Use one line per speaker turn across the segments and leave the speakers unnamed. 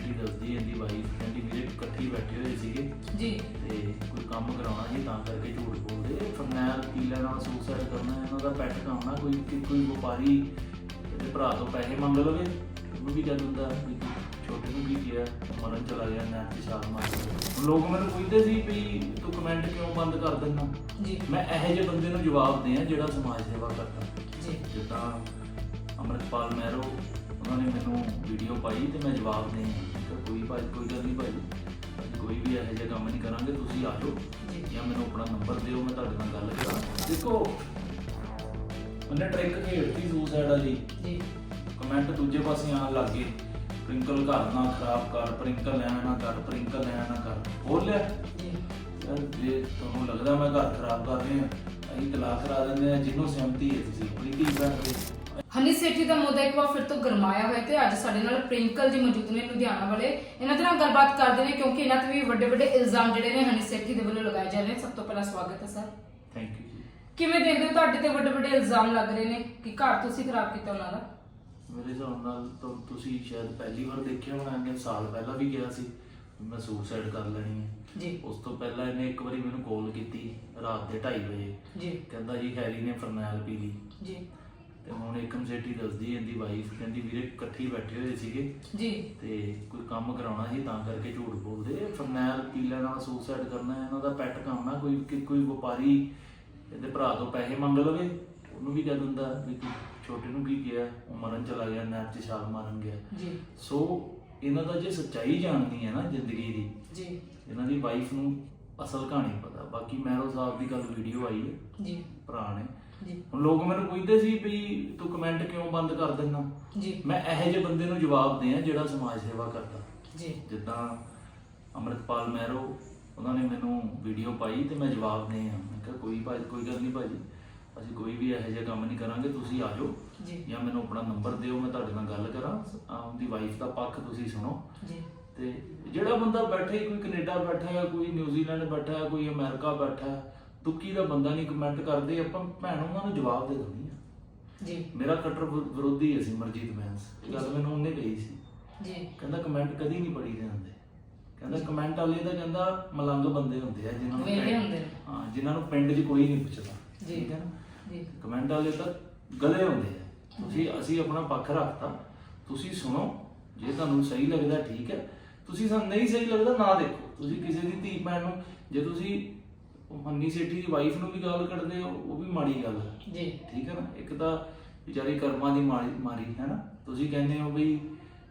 ਸੇਠੀ ਦੱਸਦੀ ਇਹਦੀ ਵਾਈਫ ਕਹਿੰਦੀ ਵੀਰੇ ਇਕੱਠੀ ਬੈਠੇ ਹੋਏ ਸੀਗੇ।
ਜੀ।
ਤੇ ਕੋਈ ਕੰਮ ਕਰਾਉਣਾ ਜੀ ਤਾਂ ਕਰਕੇ ਝੂਠ ਬੋਲਦੇ। ਫਰਨੈਲ ਪੀ ਲੈਣਾ ਸੁਸਾਈਡ ਕਰਨਾ ਇਹਨਾਂ ਦਾ ਪੈਟ ਆ ਕੋਈ ਕਿ- ਕੋਈ ਵਪਾਰੀ ਇਹਦੇ ਭਰਾ ਤੋਂ ਪੈਸੇ ਮੰਗ ਲਵੇ ਉਹਨੂੰ ਵੀ ਜਦ ਹੁੰਦਾ ਵੀ ਛੋਟੇ ਨੂੰ ਕੀ ਕਿਹਾ ਮਰਨ ਚਲਾ ਗਿਆ ਤੇ ਛਾਲ ਮਾਰ ਕੇ। ਲੋਕ ਮੈਨੂੰ ਪੁੱਛਦੇ ਸੀ ਵੀ ਤੂੰ ਕਮੈਂਟ ਕਿਉਂ ਬੰਦ ਕਰ ਦਿੰਦਾ?
ਜੀ।
ਮੈਂ ਇਹੋ ਜਿਹੇ ਬੰਦੇ ਨੂੰ ਜਵਾਬ ਦਿਆਂ ਜਿਹੜਾ ਸਮਾਜ ਸੇਵਾ ਕਰਦਾ।
ਜੀ।
ਜਿੱਦਾਂ ਅੰਮ੍ਰਿਤਪਾਲ ਮਹਿਰੋ ਉਹਨਾਂ ਨੇ ਮੈਨੂੰ ਵੀਡੀਓ ਪਾਈ ਤੇ ਮੈਂ ਜਵਾਬ ਕੋਈ ਭਾਈ ਕੋਈ ਗੱਲ ਨਹੀਂ ਭਾਈ ਕੋਈ ਵੀ ਇਹੋ ਜਿਹਾ ਕੰਮ ਨਹੀਂ ਕਰਾਂਗੇ ਤੁਸੀਂ ਆ ਜਾਓ
ਜੀ।
ਮੈਨੂੰ ਆਪਣਾ ਨੰਬਰ ਦਿਓ ਮੈਂ ਤੁਹਾਡੇ ਨਾਲ ਗੱਲ ਕਰਾਂ। ਦੇਖੋ ਉਹਨੇ ਟ੍ਰਿਕ ਖੇਡਤੀ ਸੁਸਾਈਡ ਵਾਲੀ।
ਜੀ।
ਕਮੈਂਟ ਦੂਜੇ ਪਾਸੇ ਆਉਣ ਲੱਗ ਗਏ। ਪ੍ਰਿੰਕਲ ਘਰ ਨਾ ਖਰਾਬ ਕਰ ਪ੍ਰਿੰਕਲ ਐ ਨਾ ਕਰ ਪ੍ਰਿੰਕਲ ਐ ਨਾ ਕਰ। ਬੋਲ ਲਿਆ।
ਜੀ।
ਯਾਰ ਜੇ ਤੁਹਾਨੂੰ ਲੱਗਦਾ ਮੈਂ ਘਰ ਖਰਾਬ ਕਰ ਰਿਹਾ ਅਸੀਂ ਤਲਾਕ ਕਰਾ ਦਿੰਦੇ ਆ ਜਿਹਨੂੰ ਸਹਿਮਤੀ ਹੈ ਤੁਸੀਂ ਆਪਣੀ ਧੀ ਭੈਣ ਦੇ
ਹਨੀ ਸੇਠੀ ਦਾ ਮੁੱਦਾ ਇੱਕ ਵਾਰ ਫਿਰ ਤੋਂ ਗਰਮਾਇਆ ਹੋਇਆ ਤੇ ਅੱਜ ਸਾਡੇ ਨਾਲ ਪ੍ਰਿੰਕਲ ਜੀ ਮੌਜੂਦ ਨੇ ਲੁਧਿਆਣਾ ਵਾਲੇ। ਇਹਨਾਂ ਦੇ ਨਾਲ ਗੱਲਬਾਤ ਕਰਦੇ ਨੇ ਕਿਉਂਕਿ ਇਹਨਾਂ ਤੇ ਵੀ ਵੱਡੇ ਵੱਡੇ ਇਲਜ਼ਾਮ ਜਿਹੜੇ ਨੇ ਹਨੀ ਸੇਠੀ ਦੇ ਵੱਲੋਂ ਲਗਾਏ ਜਾ ਰਹੇ ਨੇ। ਸਭ ਤੋਂ ਪਹਿਲਾਂ ਸਵਾਗਤ ਹੈ ਸਰ।
ਥੈਂਕ ਯੂ
ਕਿਵੇਂ ਦੇਖਦੇ ਹੋ ਤੁਹਾਡੇ ਤੇ ਵੱਡੇ ਵੱਡੇ ਇਲਜ਼ਾਮ ਲੱਗ ਰਹੇ ਨੇ ਕਿ ਘਰ ਤੁਸੀਂ ਖਰਾਬ ਕੀਤਾ ਉਹਨਾਂ ਦਾ?
ਮੇਰੇ ਹਿਸਾਬ ਨਾਲ ਤਾਂ ਤੁਸੀਂ ਸ਼ਾਇਦ ਪਹਿਲੀ ਵਾਰ ਦੇਖਿਆ ਹੋਣਾ ਇਹਨੇ ਸਾਲ ਪਹਿਲਾਂ ਵੀ ਕਿਹਾ ਸੀ ਮੈਂ ਸੁਸਾਈਡ ਕਰ ਲੈਣੀ ਹੈ।
ਜੀ।
ਉਸ ਤੋਂ ਪਹਿਲਾਂ ਇਹਨੇ ਇੱਕ ਵਾਰੀ ਮੈਨੂੰ ਕਾਲ ਕੀਤੀ ਰਾਤ ਦੇ 2:30 ਵਜੇ।
ਜੀ।
ਕਹਿੰਦਾ ਜੀ ਹੈਰੀ ਨੇ ਫਰਨੈਲ ਪੀ ਲਈ।
ਜੀ।
ਤੇ ਹੁਣ ਏਕਮ ਸੇਠੀ ਦੱਸਦੀ ਇਹਦੀ ਵਾਈਫ ਕਹਿੰਦੀ ਵੀਰੇ ਇਕੱਠੀ ਬੈਠੇ ਹੋਏ ਸੀਗੇ
ਜੀ।
ਤੇ ਕੋਈ ਕੰਮ ਕਰਾਉਣਾ ਸੀ ਤਾਂ ਕਰਕੇ ਝੂਠ ਬੋਲਦੇ। ਫਰਨੈਲ ਪੀ ਲੈਣਾ ਸੁਸਾਈਡ ਕਰਨਾ ਇਹਨਾਂ ਦਾ ਪੈਟ ਕੰਮ ਕੋਈ ਕਿ- ਕੋਈ ਵਪਾਰੀ ਇਹਦੇ ਭਰਾ ਤੋਂ ਪੈਸੇ ਮੰਗ ਲਵੇ ਉਹਨੂੰ ਵੀ ਕਹਿ ਦਿੰਦਾ ਵੀ ਤੂੰ ਛੋਟੇ ਨੂੰ ਕੀ ਕਿਹਾ ਉਹ ਮਰਨ ਚਲਾ ਗਿਆ ਨੈਟ 'ਚ ਛਾਲ ਮਾਰਨ ਗਿਆ।
ਜੀ।
ਸੋ ਇਹਨਾਂ ਦਾ ਜੇ ਸੱਚਾਈ ਜਾਣਨੀ ਹੈ ਨਾ ਜ਼ਿੰਦਗੀ ਦੀ
ਜੀ।
ਇਹਨਾਂ ਦੀ ਵਾਈਫ ਨੂੰ ਅਸਲ ਕਹਾਣੀ ਪਤਾ। ਬਾਕੀ ਮਹਿਰੋ ਸਾਹਿਬ ਦੀ ਗੱਲ ਵੀਡੀਓ ਆਈ ਹੈ।
ਜੀ।
ਭਰਾ ਨੇ।
ਜੀ।
ਹੁਣ ਲੋਕ ਮੈਨੂੰ ਪੁੱਛਦੇ ਸੀ ਵੀ ਤੂੰ ਕਮੈਂਟ ਕਿਉਂ ਬੰਦ ਕਰ ਦਿੰਦਾ?
ਜੀ।
ਮੈਂ ਇਹੋ ਜਿਹੇ ਬੰਦੇ ਨੂੰ ਜਵਾਬ ਦਿਆਂ ਜਿਹੜਾ ਸਮਾਜ ਸੇਵਾ ਕਰਦਾ।
ਜੀ।
ਜਿੱਦਾਂ ਅੰਮ੍ਰਿਤਪਾਲ ਮਹਿਰੋ ਉਹਨਾਂ ਨੇ ਮੈਨੂੰ ਵੀਡੀਓ ਪਾਈ ਤੇ ਮੈਂ ਜਵਾਬ ਦੇ ਆ ਮੈਂ ਕਿਹਾ ਕੋਈ ਭਾਈ ਕੋਈ ਗੱਲ ਨਹੀਂ ਭਾਜੀ। ਅਸੀਂ ਕੋਈ ਵੀ ਇਹੋ ਜਿਹਾ ਕੰਮ ਨਹੀਂ ਕਰਾਂਗੇ ਤੁਸੀਂ ਆ ਜਾਓ
ਜੀ।
ਜਾਂ ਮੈਨੂੰ ਆਪਣਾ ਨੰਬਰ ਦਿਓ ਮੈਂ ਤੁਹਾਡੇ ਨਾਲ ਗੱਲ ਕਰਾਂ। ਆਹ ਉਹਦੀ ਵਾਈਫ ਦਾ ਪੱਖ ਤੁਸੀਂ ਸੁਣੋ।
ਜੀ।
ਤੇ ਜਿਹੜਾ ਬੰਦਾ ਬੈਠਾ ਹੀ ਕੋਈ ਕੈਨੇਡਾ ਬੈਠਾ ਹੈ ਕੋਈ ਨਿਊਜ਼ੀਲੈਂਡ ਬੈਠਾ ਹੈ ਕੋਈ ਅਮਰੀਕਾ ਬੈਠਾ ਹੈ ਦੁੱਕੀ ਦਾ ਬੰਦਾ ਨਹੀਂ ਕਮੈਂਟ ਕਰਦੇ ਆਪਾਂ ਭੈਣ ਉਹਨਾਂ ਨੂੰ ਜਵਾਬ ਦੇ ਦਿੰਦੀ ਆ
ਜੀ।
ਮੇਰਾ ਕੱਟਰ ਵਿਰੋਧੀ ਹੈ ਸੀ ਮਰਜੀਤ ਬੈਂਸ। ਗੱਲ ਮੈਨੂੰ ਉਹਨੇ ਕਹੀ ਸੀ।
ਜੀ।
ਕਹਿੰਦਾ ਕਮੈਂਟ ਕਦੀ ਨਹੀਂ ਪੜੀ ਦੇ ਹੁੰਦੇ ਕਹਿੰਦਾ ਕਮੈਂਟ ਵਾਲੇ ਤਾਂ ਕਹਿੰਦਾ ਮਲੰਗ ਬੰਦੇ ਹੁੰਦੇ ਆ ਜਿਨ੍ਹਾਂ ਨੂੰ
ਹੁੰਦੇ।
ਹਾਂ ਜਿਨ੍ਹਾਂ ਨੂੰ ਪਿੰਡ 'ਚ ਕੋਈ ਨਹੀਂ ਪੁੱਛਦਾ।
ਜੀ।
ਠੀਕ ਹੈ ਨਾ?
ਜੀ।
ਕਮੈਂਟ ਵਾਲੇ ਤਾਂ ਗਲੇ ਹੁੰਦੇ ਆ। ਤੁਸੀਂ ਅਸੀਂ ਆਪਣਾ ਪੱਖ ਰੱਖਤਾ। ਤੁਸੀਂ ਸੁਣੋ ਜੇ ਤੁਹਾਨੂੰ ਸਹੀ ਲੱਗਦਾ ਠੀਕ ਹੈ। ਤੁਸੀਂ ਸਾਨੂੰ ਨਹੀਂ ਸਹੀ ਲੱਗਦਾ ਨਾ ਦੇਖੋ। ਤੁਸੀਂ ਕਿਸੇ ਦੀ ਧੀ ਭੈਣ ਨੂੰ ਜੇ ਤੁਸੀਂ ਉਹ ਮੰਨੀ ਸੇਠੀ ਦੀ ਵਾਈਫ ਨੂੰ ਵੀ ਗਾਲ ਕੱਢਦੇ ਹੋ ਉਹ ਵੀ ਮਾੜੀ ਗੱਲ ਹੈ
ਜੀ।
ਠੀਕ ਹੈ ਨਾ? ਇੱਕ ਤਾਂ ਵਿਚਾਰੀ ਕਰਮਾਂ ਦੀ ਮਾਰੀ ਮਾਰੀ ਹੈ ਨਾ? ਤੁਸੀਂ ਕਹਿੰਦੇ ਹੋ ਵੀ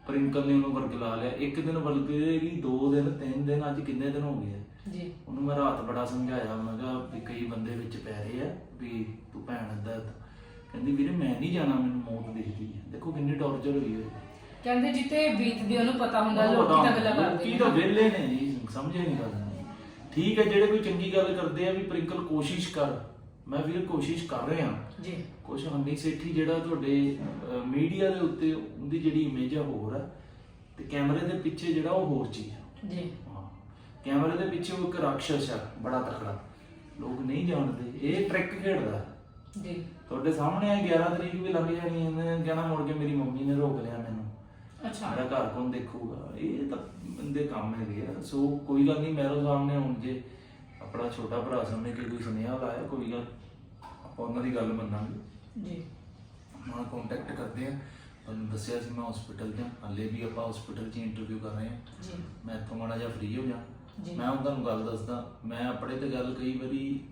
ਪ੍ਰਿੰਕਲ ਨੇ ਉਹਨੂੰ ਵਰਗਲਾ ਲਿਆ। ਇੱਕ ਦਿਨ ਵਰਗਲੇਗੀ ਦੋ ਦਿਨ ਤਿੰਨ ਦਿਨ ਅੱਜ ਕਿੰਨੇ ਦਿਨ ਹੋ ਗਏ ਆ?
ਜੀ।
ਉਹਨੂੰ ਮੈਂ ਰਾਤ ਬੜਾ ਸਮਝਾਇਆ ਮੈਂ ਕਿਹਾ ਵੀ ਕਈ ਬੰਦੇ ਵਿੱਚ ਪੈ ਰਹੇ ਆ ਵੀ ਤੂੰ ਭੈਣ ਏਦਾਂ। ਕਹਿੰਦੀ ਵੀਰੇ ਮੈਂ ਨਹੀਂ ਜਾਣਾ ਮੈਨੂੰ ਮੌਤ ਦਿਖਦੀ ਹੈ ਦੇਖੋ ਕਿੰਨੀ ਟੌਰਚਰ ਹੋਈ ਹੋਈ
ਕਹਿੰਦੇ ਜਿੱਤੇ ਬੀਤਦੀ ਉਹਨੂੰ ਪਤਾ ਹੁੰਦਾ ਲੋਕੀ ਤਾਂ ਗੱਲਾਂ ਕਰਦੇ
ਕੀ
ਨੇ।
ਤਾਂ ਵਿਹਲੇ ਨੇ ਜੀ ਸਮਝੇ ਨਹੀਂ ਗੱਲ ਠੀਕ ਹੈ ਜਿਹੜੇ ਕੋਈ ਚੰਗੀ ਗੱਲ ਕਰਦੇ ਆ ਵੀ ਪ੍ਰਿੰਕਲ ਕੋਸ਼ਿਸ਼ ਕਰ। ਮੈਂ ਵੀਰੇ ਕੋਸ਼ਿਸ਼ ਕਰ ਰਿਹਾ।
ਜੀ।
ਕੁਛ ਹੰਨੀ ਸੇਠੀ ਜਿਹੜਾ ਤੁਹਾਡੇ ਮੀਡੀਆ ਦੇ ਉੱਤੇ ਉਹਦੀ ਜਿਹੜੀ ਇਮੇਜ ਆ ਹੋਰ ਆ ਤੇ ਕੈਮਰੇ ਦੇ ਪਿੱਛੇ ਜਿਹੜਾ ਉਹ ਹੋਰ ਚੀਜ਼ ਆ।
ਜੀ।
ਹਾਂ। ਕੈਮਰੇ ਦੇ ਪਿੱਛੇ ਉਹ ਇੱਕ ਰਾਖਸ਼ ਆ ਬੜਾ ਤਕੜਾ। ਲੋਕ ਨਹੀਂ ਜਾਣਦੇ ਇਹ ਟ੍ਰਿਕ ਖੇਡਦਾ।
ਜੀ।
ਤੁਹਾਡੇ ਸਾਹਮਣੇ ਆ 11 ਤਰੀਕ ਵੀ ਲੰਘ ਜਾਣੀ ਇਹਨੇ ਕਹਿਣਾ ਮੁੜ ਕੇ ਮੇਰੀ ਮੰਮੀ ਨੇ ਰੋਕ ਲਿਆ ਮੈਨੂੰ।
ਅੱਛਾ।
ਮੇਰਾ ਘਰ ਕੌਣ ਦੇਖੂਗਾ? ਇਹ ਤਾਂ ਬੰਦੇ ਕੰਮ ਹੈਗੇ ਆ। ਸੋ ਕੋਈ ਗੱਲ ਨਹੀਂ ਮੇਰੇ ਸਾਹਮਣੇ ਹੁਣ ਜੇ ਆਪਣਾ ਛੋਟਾ ਭਰਾ ਸਾਹਮਣੇ ਕਿ ਕੋਈ ਸੁਨੇਹਾ ਲਾਇਆ ਕੋਈ ਗੱਲ ਆਪਾਂ ਉਹਨਾਂ ਦੀ ਗੱਲ ਮੰਨਾਂਗੇ।
ਜੀ।
ਨਾਲ ਕੰਟੈਕਟ ਕਰਦੇ ਆ ਤੁਹਾਨੂੰ ਦੱਸਿਆ ਸੀ ਮੈਂ ਹਸਪੀਟਲ ਹਾਂ। ਹਾਲੇ ਵੀ ਆਪਾਂ ਹਸਪੀਟਲ 'ਚ ਇੰਟਰਵਿਊ ਕਰ ਰਹੇ ਹਾਂ।
ਜੀ।
ਮੈਂ ਇੱਥੋਂ ਮਾੜਾ ਜਿਹਾ ਫ੍ਰੀ ਹੋ ਜਾ।
ਜੀ।
ਮੈਂ ਹੁਣ ਤੁਹਾਨੂੰ ਗੱਲ ਦੱਸਦਾ। ਮੈਂ ਆਪਣੇ ਤੇ ਗੱਲ ਕਈ ਵਾਰੀ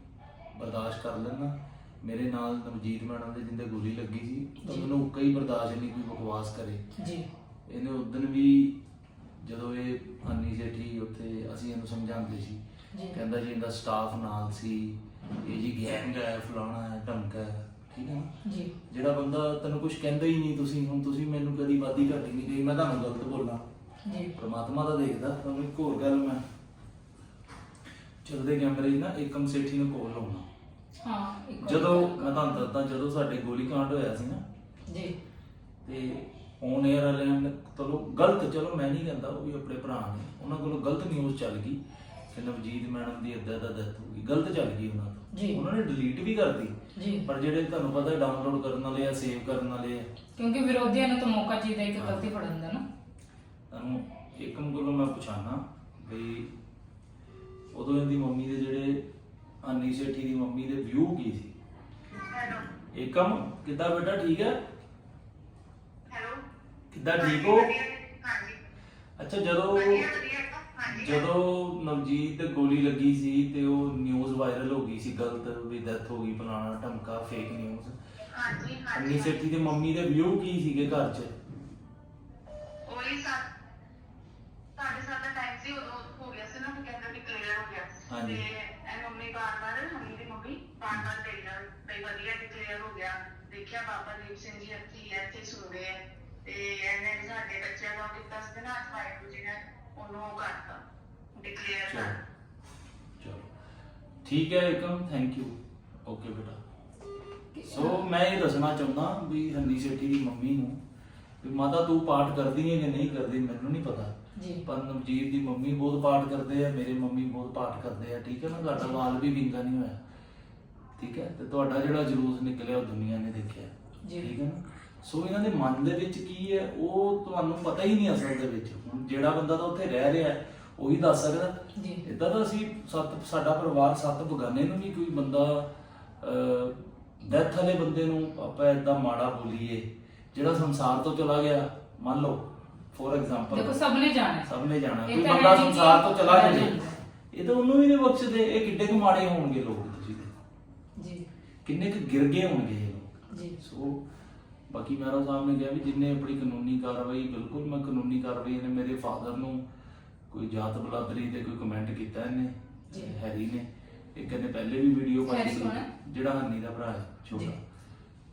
ਬਰਦਾਸ਼ਤ ਕਰ ਲੈਂਦਾ। ਮੇਰੇ ਨਾਲ ਨਵਜੀਤ ਮੈਡਮ ਦੇ ਜਿੰਦੇ ਗੋਲੀ ਲੱਗੀ ਸੀ ਤਾਂ
ਜੀ।
ਮੈਨੂੰ ਕਈ ਬਰਦਾਸ਼ਤ ਨਹੀਂ ਕੋਈ ਬਕਵਾਸ ਕਰੇ।
ਜੀ।
ਇਹਨੇ ਉਦੋਂ ਵੀ ਜਦੋਂ ਇਹ ਹਾਨੀ ਸੇਠੀ ਉੱਥੇ ਅਸੀਂ ਇਹਨੂੰ ਸਮਝਾਉਂਦੇ ਸੀ। ਕਹਿੰਦਾ ਜੀ ਇਹਦਾ ਸਟਾਫ ਨਾਲ ਸੀ ਇਹ ਜੀ ਗੈਂਗ ਹੈ ਫਲਾਣਾ ਹੈ ਢਮਕਾ ਹੈ ਠੀਕ ਹੈ ਨਾ?
ਜੀ।
ਜਿਹੜਾ ਬੰਦਾ ਤੈਨੂੰ ਕੁਝ ਕਹਿੰਦਾ ਹੀ ਨਹੀਂ ਤੁਸੀਂ ਹੁਣ ਤੁਸੀਂ ਮੈਨੂੰ ਕਦੀ ਵਾਦੀ ਘਾਟੀ ਨਹੀਂ ਕਹੀ ਮੈਂ ਤੁਹਾਨੂੰ ਗਲਤ ਬੋਲਾਂ।
ਜੀ।
ਪ੍ਰਮਾਤਮਾ ਦਾ ਦੇਖਦਾ ਤੁਹਾਨੂੰ ਇੱਕ ਹੋਰ ਗੱਲ ਮੈਂ ਚਲਦੇ ਕੈਮਰੇ ਨਾ ਏਕਮ ਸੇਠੀ ਨੂੰ ਕੋਲ ਲਾਉਣਾ।
ਹਾਂ
ਜਦੋਂ ਮੈਂ ਤੁਹਾਨੂੰ ਦੱਸਦਾ ਜਦੋਂ ਸਾਡੇ ਗੋਲੀ ਕਾਂਡ ਹੋਇਆ ਸੀ ਨਾ
ਜੀ।
ਤੇ ਔਨ 에ਅਰ ਵਾਲਿਆਂ ਨੇ ਚਲੋ ਗਲਤ ਚਲੋ ਮੈਂ ਨਹੀਂ ਕਹਿੰਦਾ ਉਹ ਵੀ ਆਪਣੇ ਭਰਾ ਨੇ ਉਹਨਾਂ ਕੋਲੋਂ ਗਲਤ ਨਿਊਜ਼ ਚੱਲ ਗਈ। ਕਿ ਨਵਜੀਤ ਮੈਡਮ ਦੀ ਏਦਾਂ ਦਾ ਡੈਥ ਹੋ ਗਈ ਗਲਤ ਚੱਲ ਗਈ ਉਹਨਾਂ
ਜੀ।
ਤੋਂ ਉਹਨਾਂ ਨੇ ਡਿਲੀਟ ਵੀ ਕਰਤੀ
ਜੀ।
ਪਰ ਜਿਹੜੇ ਤੁਹਾਨੂੰ ਪਤਾ ਡਾਊਨਲੋਡ ਕਰਨ ਵਾਲੇ ਆ ਸੇਵ ਕਰਨ ਵਾਲੇ ਆ
ਕਿਉਂਕਿ ਵਿਰੋਧੀਆਂ ਨੂੰ ਤਾਂ ਮੌਕਾ ਚਾਹੀਦਾ ਇੱਕ ਗਲਤੀ ਫੜਨ ਦਾ ਨਾ।
ਤੁਹਾਨੂੰ ਏਕਮ ਕੋਲੋਂ ਮੈਂ ਪੁੱਛਾਣਾ ਵੀ ਉਦੋਂ ਇਹਦੀ ਮੰਮੀ ਦੇ ਜਿਹੜੇ ਅਨੀ ਸੇਠੀ ਦੀ ਮੰਮੀ ਦੇ ਵਿਊ ਕੀ ਸੀ? ਏਕਮ ਕਿੱਦਾਂ ਬੇਟਾ ਠੀਕ ਹੈ ਕਿੱਦਾਂ ਠੀਕ ਹੋ?
ਹਾਂਜੀ।
ਅੱਛਾ ਜਦੋਂ
ਵਧੀਆ ਵਧੀਆ ਹਾਂਜੀ।
ਜਦੋਂ ਨਵਜੀਤ ਗੋਲੀ ਲੱਗੀ ਸੀ ਤੇ ਉਹ ਨਿਊਜ਼ ਵਾਇਰਲ ਹੋ ਗਈ ਸੀ ਗਲਤ ਵੀ ਡੈਥ ਹੋ ਗਈ ਫਲਾਣਾ ਧਮਕਾ ਫੇਕ ਨਿਊਜ਼
ਹਾਂਜੀ
ਅੰਨੀ
ਹਾਂਜੀ।
ਸੇਠੀ ਦੀ ਮੰਮੀ ਦੇ ਵਿਊ ਕੀ ਸੀਗੇ ਘਰ 'ਚ?
ਉਹੀ ਸਾ ਸਾਡੇ ਸਾਥ ਦਾ ਟਾਈਮ ਸੀ ਉਦੋਂ ਹੋ ਗਿਆ ਸੀ ਨਾ ਕਿ ਕਹਿੰਦਾ ਵੀ ਕਲੀਅਰ ਹੋ ਗਿਆ।
ਹਾਂਜੀ।
ਤੇ ਇਹ ਮੰਮੀ ਬਾਰ ਬਾਰ ਮੰਮੀ ਦੀ ਮੰਮੀ ਬਾਰ ਬਾਰ ਕਲੀਅਰ ਤੇ ਵਧੀਆ ਕਲੀਅਰ ਹੋ ਗਿਆ। ਦੇਖਿਆ ਬਾਬਾ ਦੀਪ ਸਿੰਘ ਜੀ ਇੱਥੇ ਹੈ ਇੱਥੇ ਸੁਣਦੇ ਆ ਤੇ ਇਹਨੇ ਸਾਡੇ ਬੱਚਿਆਂ ਨੂੰ ਕੀਤਾ ਸੀ ਨਾ ਅੱਜ ਵਾਹਿਗੁਰੂ ਜੀ ਨੇ ਉਹਨੂੰ ਉਹ ਕਰਤਾ ਡਿਕਲੇਅਰ
ਚਲੋ।
ਕਰ
ਚਲੋ। ਠੀਕ ਹੈ ਏਕਮ ਥੈਂਕ ਯੂ ਓਕੇ ਬੇਟਾ। ਸੋ ਮੈਂ ਇਹ ਦੱਸਣਾ ਚਾਹੁੰਦਾ ਵੀ ਹੰਨੀ ਸੇਠੀ ਦੀ ਮੰਮੀ ਨੂੰ ਵੀ ਮਾਤਾ ਤੂੰ ਪਾਠ ਕਰਦੀ ਹੈ ਕਿ ਨਹੀਂ ਕਰਦੀ ਮੈਨੂੰ ਨਹੀਂ ਪਤਾ।
ਜੀ।
ਪਰ ਨਵਜੀਤ ਦੀ ਮੰਮੀ ਬਹੁਤ ਪਾਠ ਕਰਦੇ ਆ ਮੇਰੇ ਮੰਮੀ ਬਹੁਤ ਪਾਠ ਕਰਦੇ ਆ ਠੀਕ ਹੈ ਨਾ? ਤੁਹਾਡਾ ਵਾਲ ਵੀ ਵਿੰਗਾ ਨਹੀਂ ਹੋਇਆ। ਠੀਕ ਹੈ? ਤੇ ਤੁਹਾਡਾ ਜਿਹੜਾ ਜਲੂਸ ਨਿਕਲਿਆ ਉਹ ਦੁਨੀਆ ਨੇ ਦੇਖਿਆ।
ਜੀ।
ਠੀਕ ਹੈ ਨਾ? ਸੋ ਇਹਨਾਂ ਦੇ ਮਨ ਦੇ ਵਿੱਚ ਕੀ ਹੈ ਉਹ ਤੁਹਾਨੂੰ ਪਤਾ ਹੀ ਨਹੀਂ ਅਸਲ ਦੇ ਵਿੱਚ। ਹੁਣ ਜਿਹੜਾ ਬੰਦਾ ਤਾਂ ਉੱਥੇ ਰਹਿ ਰਿਹਾ ਹੈ ਉਹੀ ਦੱਸ ਸਕਦਾ।
ਜੀ।
ਇਦਾਂ ਤਾਂ ਅਸੀਂ ਸੱਤ ਸਾਡਾ ਪਰਿਵਾਰ ਸੱਤ ਬਗਾਨੇ ਨੂੰ ਵੀ ਕੋਈ ਬੰਦਾ ਡੈਥ ਵਾਲੇ ਬੰਦੇ ਨੂੰ ਆਪਾਂ ਇਦਾਂ ਮਾੜਾ ਬੋਲੀਏ ਜਿਹੜਾ ਸੰਸਾਰ ਤੋਂ ਚਲਾ ਗਿਆ। ਮੰਨ ਲਓ ਫੋਰ ਐਗਜ਼ਾਮਪਲ
ਦੇਖੋ ਸਭ ਨੇ ਜਾਣਾ ਹੈ।
ਸਭ ਨੇ ਜਾਣਾ
ਇਹ
ਕੋਈ
ਤਾਂ
ਬੰਦਾ
ਹੈ
ਸੰਸਾਰ ਤੋਂ ਚਲਾ
ਜਾਂਦਾ।
ਇਹ ਤਾਂ ਉਹਨੂੰ ਵੀ ਨਹੀਂ ਬਖਸ਼ਦੇ ਇਹ ਕਿੱਡੇ ਕੁ ਮਾੜੇ ਹੋਣਗੇ ਲੋਕ ਤੁਸੀਂ।
ਜੀ।
ਕਿੰਨੇ ਕੁ ਗਿਰ ਗਏ ਹੋਣਗੇ ਇਹ ਲੋਕ।
ਜੀ।
ਸੋ ਬਾਕੀ ਮਹਾਰਾਜ ਸਾਹਿਬ ਨੇ ਕਿਹਾ ਵੀ ਜਿੰਨੇ ਆਪਣੀ ਕਾਨੂੰਨੀ ਕਾਰਵਾਈ ਬਿਲਕੁਲ ਮੈਂ ਕਾਨੂੰਨੀ ਕਾਰਵਾਈ ਨੇ ਮੇਰੇ ਫਾਦਰ ਨੂੰ ਕੋਈ ਜਾਤ ਬਲਾਦਰੀ ਤੇ ਕੋਈ ਕਮੈਂਟ ਕੀਤਾ ਇਹਨੇ
ਜੀ।
ਹੈਰੀ ਨੇ ਇੱਕ ਇਹਨੇ ਪਹਿਲੇ ਵੀ ਵੀਡੀਓ ਪਾਈ ਸੀ? ਜਿਹੜਾ ਹੰਨੀ ਦਾ ਭਰਾ ਹੈ ਛੋਟਾ।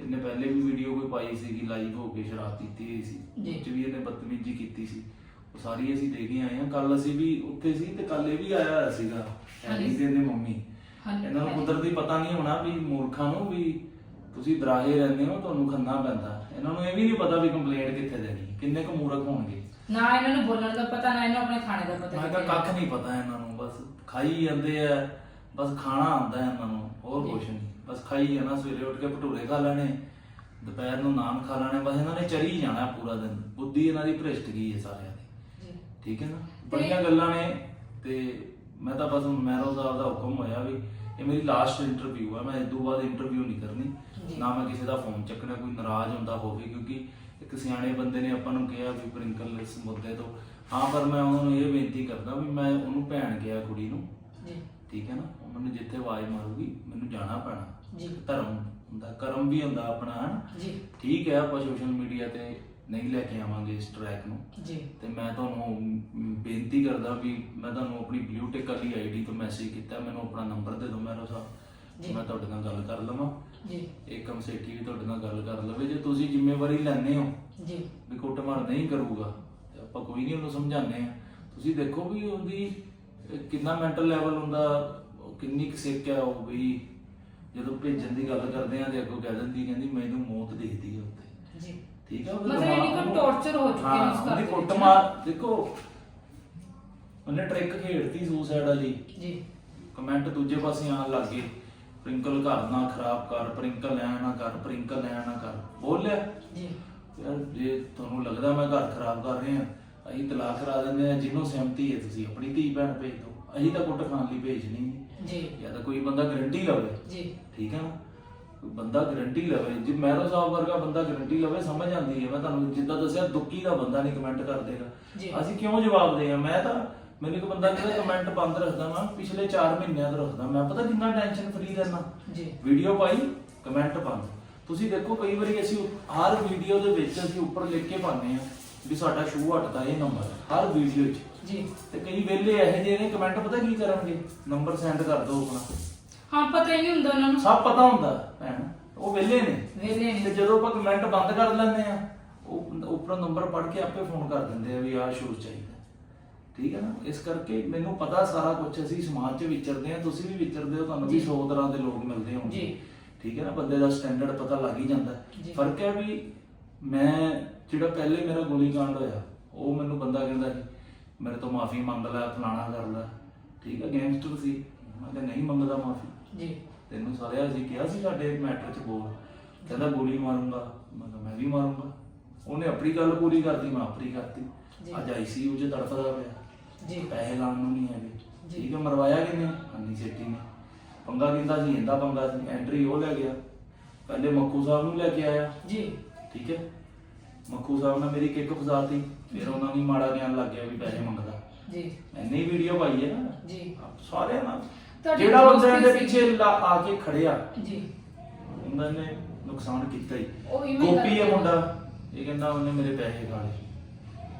ਇਹਨੇ ਪਹਿਲੇ ਵੀ ਵੀਡੀਓ ਕੋਈ ਪਾਈ ਸੀਗੀ ਲਾਈਵ ਹੋ ਕੇ ਸ਼ਰਾਬ ਪੀਤੀ ਹੋਈ ਸੀ
ਜੀ।
ਉੱਚ ਵੀ ਇਹਨੇ ਬਦਤਮੀਜ਼ੀ ਕੀਤੀ ਸੀ ਉਹ ਸਾਰੀ ਅਸੀਂ ਦੇਖ ਕੇ ਆਏ ਹਾਂ ਕੱਲ ਅਸੀਂ ਵੀ ਉੱਥੇ ਸੀ ਤੇ ਕੱਲ ਇਹ ਵੀ ਆਇਆ ਹੋਇਆ ਸੀਗਾ ਹੈਰੀ। ਦੇ ਮੰਮੀ ਇਹਨਾਂ ਨੂੰ। ਕੁਦਰਤੀ ਪਤਾ ਨਹੀਂ ਹੋਣਾ ਵੀ ਮੂਰਖਾਂ ਨੂੰ ਵੀ ਤੁਸੀਂ ਦਰਾਹੇ ਰਹਿੰਦੇ ਹੋ ਤੁਹਾਨੂੰ ਖੰਨਾ ਪੈਂਦਾ। ਇਹਨਾਂ ਨੂੰ ਇਹ ਵੀ ਨਹੀਂ ਪਤਾ ਵੀ ਕੰਪਲੇਂਟ ਕਿੱਥੇ ਦੇਣੀ ਕਿੰਨੇ ਕੁ ਮੂਰਖ ਹੋਣਗੇ।
ਨਾ ਇਹਨਾਂ ਨੂੰ ਬੋਲਣ ਦਾ ਪਤਾ ਨਾ ਇਹਨਾਂ ਨੂੰ ਆਪਣੇ ਥਾਣੇ ਦਾ ਪਤਾ
ਮੈਂ
ਕਿੱਥੇ
ਕੱਖ ਨਹੀਂ ਪਤਾ ਇਹਨਾਂ ਨੂੰ ਬਸ ਖਾਈ ਜਾਂਦੇ ਆ ਬਸ ਖਾਣਾ ਆਉਂਦਾ ਹੈ ਇਹਨਾਂ ਨੂੰ ਹੋਰ। ਕੁਝ ਨਹੀਂ। ਬਸ ਖਾਈ ਜਾਣਾ ਸਵੇਰੇ ਉੱਠ ਕੇ ਭਟੂਰੇ ਖਾ ਲੈਣੇ ਦੁਪਹਿਰ ਨੂੰ ਨਾਨ ਖਾ ਲੈਣੇ ਬਸ ਇਹਨਾਂ ਨੇ ਚਰੀ ਜਾਣਾ ਪੂਰਾ ਦਿਨ। ਬੁੱਧੀ ਇਹਨਾਂ ਦੀ ਭ੍ਰਿਸ਼ਟ ਗਈ ਹੈ ਸਾਰਿਆਂ ਦੀ।
ਜੀ।
ਠੀਕ ਹੈ ਨਾ? ਬੜੀਆਂ ਗੱਲਾਂ ਨੇ ਤੇ ਮੈਂ ਤਾਂ ਬਸ ਹੁਣ ਮੈਰੋ ਸਾਹਿਬ ਦਾ ਹੁਕਮ ਹੋਇਆ ਵੀ ਇਹ ਮੇਰੀ ਲਾਸਟ ਇੰਟਰਵਿਊ ਹੈ ਮੈਂ ਇਸ ਤੋਂ ਬਾਅਦ ਇੰਟਰਵਿਊ ਨਹੀਂ ਕਰਨੀ। ਨਾ ਮੈਂ ਕਿਸੇ ਦਾ ਫੋਨ ਚੱਕਣਾ ਕੋਈ ਨਾਰਾਜ਼ ਹੁੰਦਾ ਹੋਵੇ ਕਿਉਂਕਿ ਇੱਕ ਸਿਆਣੇ ਬੰਦੇ ਨੇ ਆਪਾਂ ਨੂੰ ਕਿਹਾ ਵੀ ਪ੍ਰਿੰਕਲ ਇਸ ਮੁੱਦੇ ਤੋਂ। ਹਾਂ ਪਰ ਮੈਂ ਉਹਨਾਂ ਨੂੰ ਇਹ ਬੇਨਤੀ ਕਰਦਾ ਵੀ ਮੈਂ ਉਹਨੂੰ ਭੈਣ ਗਿਆ ਕੁੜੀ ਨੂੰ।
ਜੀ।
ਠੀਕ ਹੈ ਨਾ? ਮੈਨੂੰ ਜਿੱਥੇ ਆਵਾਜ਼ ਮਾਰੂਗੀ ਮੈਨੂੰ ਜਾਣਾ ਪੈਣਾ।
ਜੀ।
ਧਰਮ ਹੁੰਦਾ ਕਰਮ ਵੀ ਹੁੰਦਾ ਆਪਣਾ
ਜੀ।
ਠੀਕ ਹੈ ਆਪਾਂ ਸੋਸ਼ਲ ਮੀਡੀਆ ਤੇ ਨਹੀਂ ਲੈ ਕੇ ਆਵਾਂਗੇ ਇਸ ਟਰੈਕ ਨੂੰ।
ਜੀ।
ਤੇ ਮੈਂ ਤੁਹਾਨੂੰ ਬੇਨਤੀ ਕਰਦਾ ਵੀ ਮੈਂ ਤੁਹਾਨੂੰ ਆਪਣੀ ਬਲੂਟਿਕ ਵਾਲੀ ਆਈਡੀ ਤੋਂ ਮੈਸੇਜ ਕੀਤਾ ਮੈਨੂੰ ਆਪਣਾ ਨੰਬਰ ਦੇ ਦਿਓ ਮੇਰਾ ਸਾਹਿਬ
ਜੀ।
ਮੈਂ ਤੁਹਾਡੇ ਨਾਲ ਗੱਲ ਕਰ ਲਵਾਂ।
ਜੀ।
ਏਕਮ ਸੇਠੀ ਵੀ ਤੁਹਾਡੇ ਨਾਲ ਗੱਲ ਕਰ ਲਵੇ। ਜੇ ਤੁਸੀਂ ਜ਼ਿੰਮੇਵਾਰੀ ਲੈਣੇ ਹੋ
ਜੀ।
ਵੀ ਕੁੱਟਮਾਰ ਨਹੀਂ ਕਰੂਗਾ ਆਪਾਂ ਕੋਈ ਨਹੀਂ ਉਹਨੂੰ ਸਮਝਾਉਂਦੇ ਆ ਤੁਸੀਂ ਦੇਖੋ ਵੀ ਉਹਦੀ ਕਿੰਨਾ ਮੈਂਟਲ ਲੈਵਲ ਹੁੰਦਾ ਕਿੰਨੀ ਕੁ ਸਿੱਕ ਆ ਉਹ ਵੀ। ਜਦੋਂ ਭੇਜਣ ਦੀ ਗੱਲ ਕਰਦੇ ਆ ਤੇ ਅੱਗੋਂ ਕਹਿ ਦਿੰਦੀ ਕਹਿੰਦੀ ਮੈਨੂੰ ਮੌਤ ਦਿਖਦੀ ਹੈ ਉੱਤੇ
ਜੀ।
ਠੀਕ ਹੈ
ਮਤਲਬ ਇੰਨੀ ਕੁ torture ਹੋ ਚੁੱਕੀ ਹੈ ਉਸ ਘਰ
ਉਹਦੀ
ਵਿੱਚ।
ਕੁੱਟਮਾਰ ਦੇਖੋ ਉਹਨੇ ਟ੍ਰਿਕ ਖੇਡਤੀ ਸੁਸਾਈਡ ਵਾਲੀ।
ਜੀ।
ਕਮੈਂਟ ਦੂਜੇ ਪਾਸੇ ਆਉਣ ਲੱਗ ਪ੍ਰਿੰਕਲ ਘਰ ਨਾ ਖਰਾਬ ਕਰ ਪ੍ਰਿੰਕਲ ਐ ਨਾ ਕਰ ਪ੍ਰਿੰਕਲ ਐ ਨਾ ਕਰ। ਬੋਲਿਆ
ਜੀ।
ਯਾਰ ਜੇ ਤੁਹਾਨੂੰ ਲੱਗਦਾ ਮੈਂ ਘਰ ਖਰਾਬ ਕਰ ਰਿਹਾ ਅਸੀਂ ਤਲਾਕ ਕਰਾ ਦਿੰਦੇ ਆ ਜਿਹਨੂੰ ਸਹਿਮਤੀ ਹੈ ਤੁਸੀਂ ਆਪਣੀ ਧੀ ਭੈਣ ਭੇਜ ਦਿਓ। ਅਸੀਂ ਤਾਂ ਕੁੱਟ ਖਾਣ ਲਈ ਭੇਜਣੀ ਨਹੀਂ
ਜੀ।
ਜਾਂ ਤਾਂ ਕੋਈ ਬੰਦਾ ਗਰੰਟੀ ਲਵੇ।
ਜੀ।
ਠੀਕ ਹੈ ਨਾ? ਬੰਦਾ ਗਰੰਟੀ ਲਵੇ। ਜੇ ਮਹਿਰੋ ਸਾਹਿਬ ਵਰਗਾ ਬੰਦਾ ਗਰੰਟੀ ਲਵੇ ਸਮਝ ਆਉਂਦੀ ਹੈ। ਮੈਂ ਤੁਹਾਨੂੰ ਜਿੱਦਾਂ ਦੱਸਿਆ ਦੁੱਕੀ ਦਾ ਬੰਦਾ ਨਹੀਂ ਕਮੈਂਟ ਕਰ। ਦੇਗਾ। ਅਸੀਂ ਕਿਉਂ ਜਵਾਬ ਦੇਗਾ ਮੈਂ ਤਾਂ ਮੈਨੂੰ ਇੱਕ ਬੰਦਾ ਕਹਿੰਦਾ ਕਮੈਂਟ ਬੰਦ ਰੱਖਦਾ ਮੈਂ ਪਿਛਲੇ 4 ਮਹੀਨਿਆਂ ਤੋਂ ਰੱਖਦਾ। ਮੈਂ ਪਤਾ ਕਿੰਨਾ ਟੈਨਸ਼ਨ ਫਰੀ ਰਹਿਣਾ
ਜੀ।
ਵੀਡੀਓ ਪਾਈ ਕਮੈਂਟ ਬੰਦ। ਤੁਸੀਂ ਦੇਖੋ ਕਈ ਵਾਰੀ ਅਸੀਂ ਹਰ ਵੀਡੀਓ ਦੇ ਵਿੱਚ ਅਸੀਂ ਉੱਪਰ ਲਿਖ ਕੇ ਪਾਉਂਦੇ ਆ ਵੀ ਸਾਡਾ ਸ਼ੂ ਹਟਦਾ ਇਹ ਨੰਬਰ ਹਰ ਵੀਡੀਓ 'ਚ।
ਜੀ।
ਤੇ ਕਈ ਵੇਲੇ ਇਹੋ ਜਿਹੇ ਨੇ ਕਮੈਂਟ ਪਤਾ ਕੀ ਕਰਨਗੇ? ਨੰਬਰ ਸੈਂਡ ਕਰ ਦਿਓ ਆਪਣਾ।
ਹਾਂ ਪਤਾ ਹੀ ਨਹੀਂ ਹੁੰਦਾ ਉਹਨਾਂ ਨੂੰ।
ਸਭ ਪਤਾ ਹੁੰਦਾ ਭੈਣ। ਉਹ ਵਿਹਲੇ ਨੇ।
ਵੇਲੇ
ਤੇ ਜਦੋਂ ਆਪਾਂ ਕਮੈਂਟ ਬੰਦ ਕਰ ਲੈਂਦੇ ਆ ਉਹ ਉੱਪਰ ਨੰਬਰ ਪੜ ਕੇ ਆਪੇ ਫੋਨ ਕਰ ਦਿੰਦੇ ਆ ਵੀ ਆਹ ਸ਼ੂਜ਼ ਚਾਹੀਦਾ। ਠੀਕ ਹੈ ਨਾ? ਇਸ ਕਰਕੇ ਮੈਨੂੰ ਪਤਾ ਸਾਰਾ ਕੁਝ ਅਸੀਂ ਸਮਾਜ 'ਚ ਵਿਚਰਦੇ ਆ ਤੁਸੀਂ ਵੀ ਵਿਚਰਦੇ ਹੋ ਤੁਹਾਨੂੰ ਵੀ
ਜੀ।
100 ਤਰ੍ਹਾਂ ਦੇ ਲੋਕ ਮਿਲਦੇ ਹੋਣਗੇ।
ਜੀ।
ਠੀਕ ਹੈ ਨਾ? ਬੰਦੇ ਦਾ ਸਟੈਂਡਰਡ ਪਤਾ ਲੱਗ ਹੀ ਜਾਂਦਾ।
ਜੀ।
ਫ਼ਰਕ ਹੈ ਵੀ ਮੈਂ ਜਿਹੜਾ ਪਹਿਲੇ ਮੇਰਾ ਗੋਲੀकांड ਹੋਇਆ ਉਹ ਮੈਨੂੰ ਬੰਦਾ ਕਹਿੰਦਾ ਸੀ ਮੇਰੇ ਤੋਂ ਮਾਫੀ ਮੰਗ ਲੈ ਫਲਾਣਾ ਕਰ ਲੈ। ਠੀਕ ਹੈ? ਗੈਂਗਸਟਰ ਸੀ। ਮੈਂ ਕਿਹਾ ਨਹੀਂ ਮੰਗਦਾ ਮਾਫੀ।
ਜੀ।
ਤੈਨੂੰ ਸਾਰਿਆ ਅਸੀਂ ਕਿਹਾ ਸੀ ਸਾਡੇ ਮੈਟਰ 'ਚ ਬੋਲ। ਕਹਿੰਦਾ ਗੋਲੀ ਮਾਰੂੰਗਾ। ਮੈਂ ਕਿਹਾ ਮੈਂ ਵੀ ਮਾਰੂੰਗਾ। ਉਹਨੇ ਆਪਣੀ ਗੱਲ ਪੂਰੀ ਕਰਤੀ ਮੈਂ ਆਪਣੀ ਕਰਤੀ।
ਜੀ।
ਅੱਜ ਆਈਸੀਯੂ 'ਚ ਤੜਫਦਾ ਪਿਆ।
ਜੀ।
ਪੈਸੇ ਲਾਉਣ ਨੂੰ ਨਹੀਂ ਹੈਗੇ।
ਜੀ।
ਠੀਕ ਹੈ ਮਰਵਾਇਆ ਕਿਨੇ ਹੰਨੀ ਸੇਠੀ ਨੇ। ਪੰਗਾ ਕਹਿੰਦਾ ਸੀ ਇਹਦਾ ਪੰਗਾ ਸੀ। ਐਂਟਰੀ ਉਹ ਲੈ ਗਿਆ। ਪਹਿਲੇ ਮੱਖੂ ਸਾਹਿਬ ਨੂੰ ਲੈ ਕੇ ਆਇਆ।
ਜੀ।
ਠੀਕ ਹੈ। ਮੱਖੂ ਸਾਹਿਬ ਨੇ ਮੇਰੀ ਕਿੱਕ ਫਸਾਤੀ। ਫਿਰ ਉਹਨਾਂ ਨੂੰ ਮਾੜਾ ਗਿਆਨ ਲੱਗ ਗਿਆ ਵੀ ਪੈਸੇ ਮੰਗਦਾ।
ਜੀ।
ਇੰਨੀ ਵੀਡੀਓ ਪਾਈ ਹੈ ਨਾ।
ਜੀ।
ਸਾਰਿਆਂ ਨਾਲ।
ਤੁਹਾਡੀ
ਜਿਹੜਾ ਬੰਦੇ ਦੇ। ਪਿੱਛੇ ਲਾ- ਆ ਕੇ ਖੜਿਆ
ਜੀ।
ਉਹਨਾਂ ਨੇ ਨੁਕਸਾਨ ਕੀਤਾ ਹੀ।
ਉਹ ਇਵੇਂ
ਗੋਪੀ ਹੈ
ਕਰਦੇ।
ਮੁੰਡਾ ਇਹ ਕਹਿੰਦਾ ਉਹਨੇ ਮੇਰੇ ਪੈਸੇ ਖਾ ਲਏ।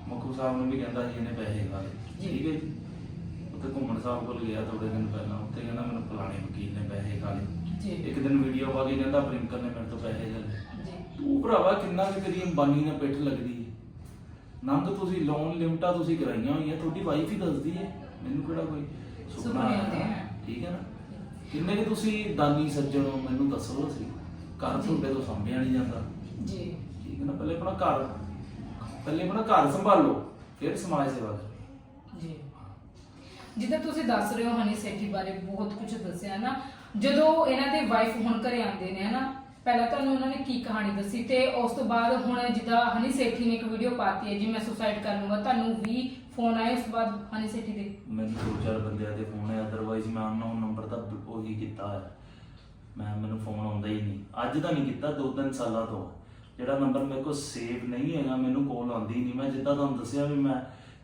ਮੱਖੂ ਸਾਹਿਬ ਨੂੰ ਵੀ ਕਹਿੰਦਾ ਸੀ ਇਹਨੇ ਪੈਸੇ ਖਾ ਲਏ।
ਜੀ।
ਠੀਕ ਹੈ ਜੀ। ਉੱਥੇ ਘੁੰਮਣ ਸਾਹਿਬ ਕੋਲ ਗਿਆ ਥੋੜੇ ਦਿਨ ਪਹਿਲਾਂ ਉੱਥੇ ਕਹਿੰਦਾ ਮੈਨੂੰ ਫਲਾਣੇ ਵਕੀਲ ਨੇ ਪੈਸੇ ਖਾ ਲਏ। ਇੱਕ ਦਿਨ ਵੀਡੀਓ ਪਾ ਕੇ ਕਹਿੰਦਾ ਪ੍ਰਿੰਕਲ ਨੇ ਮੇਰੇ ਤੋਂ ਪੈਸੇ ਲੈ ਲਏ।
ਜੀ।
ਤੂੰ ਭਰਾਵਾ ਕਿੰਨਾ ਕਿ ਤੇਰੀ ਅੰਬਾਨੀ ਨਾਲ ਪਿੱਠ ਲੱਗਦੀ ਹੈ? ਨੰਦ ਤੁਸੀਂ ਲੋਨ ਲਿਮਟਾਂ ਤੁਸੀਂ ਕਰਾਈਆਂ ਹੋਈਆਂ ਤੁਹਾਡੀ ਵਾਈਫ ਹੀ ਦੱਸਦੀ ਹੈ। ਮੈਨੂੰ ਕਿਹੜਾ ਕੋਈ
ਸੁਪਨੇ ਆਉਂਦੇ ਆ।
ਠੀਕ ਹੈ ਨਾ? ਕਿੰਨੇ ਕਿ ਤੁਸੀਂ ਦਾਨੀ ਸੱਜਣ ਹੋ ਮੈਨੂੰ ਦੱਸੋ ਅਸੀਂ? ਘਰ। ਤੁਹਾਡੇ ਤੋਂ ਸੰਭਿਆ ਨਹੀਂ ਜਾਂਦਾ।
ਜੀ।
ਠੀਕ ਹੈ ਨਾ? ਪਹਿਲੇ ਆਪਣਾ ਘਰ ਪਹਿਲੇ ਆਪਣਾ ਘਰ ਸੰਭਾਲੋ ਫਿਰ ਸਮਾਜ ਸੇਵਾ ਕਰੋ।
ਜੀ। ਜਿੱਦਾਂ ਤੁਸੀਂ ਦੱਸ ਰਹੇ ਹੋ ਹਨੀ ਸੇਠੀ ਬਾਰੇ ਬਹੁਤ ਕੁਝ ਦੱਸਿਆ ਨਾ ਜਦੋਂ ਇਹਨਾਂ ਦੇ ਵਾਈਫ ਹੁਣ ਘਰੇ ਆਉਂਦੇ ਨੇ ਨਾ? ਪਹਿਲਾਂ ਤੁਹਾਨੂੰ ਉਹਨਾਂ ਨੇ ਕੀ ਕਹਾਣੀ ਦੱਸੀ ਤੇ ਉਸ ਤੋਂ ਬਾਅਦ ਹੁਣ ਜਿੱਦਾਂ ਹਨੀ ਸੇਠੀ ਨੇ ਇੱਕ ਵੀਡੀਓ ਪਾਤੀ ਹੈ ਜੀ ਮੈਂ ਸੁਸਾਈਡ ਕਰ ਲੂੰਗਾ ਤੁਹਾਨੂੰ ਵੀ ਫੋਨ ਆਏ ਉਸ ਤੋਂ ਬਾਅਦ ਹਨੀ ਸੇਠੀ ਦੇ?
ਮੈਨੂੰ ਦੋ ਚਾਰ ਬੰਦਿਆਂ ਦੇ ਫੋਨ ਹੈ ਅਦਰਵਾਈਜ਼ ਮੈਂ ਅਨਨੋਨ ਨੰਬਰ ਤਾਂ ਉਹੀ ਕੀਤਾ ਹੈ ਮੈਂ ਮੈਨੂੰ ਫੋਨ ਆਉਂਦਾ ਹੀ ਨਹੀਂ। ਅੱਜ ਤਾਂ ਨਹੀਂ ਕੀਤਾ ਦੋ ਤਿੰਨ ਸਾਲਾਂ ਤੋਂ। ਜਿਹੜਾ ਨੰਬਰ ਮੇਰੇ ਕੋਲ ਸੇਵ ਨਹੀਂ ਹੈਗਾ ਮੈਨੂੰ ਕਾਲ ਆਉਂਦੀ ਨਹੀਂ। ਮੈਂ ਜਿੱਦਾਂ ਤੁਹਾਨੂੰ ਦੱਸਿਆ ਵੀ ਮੈਂ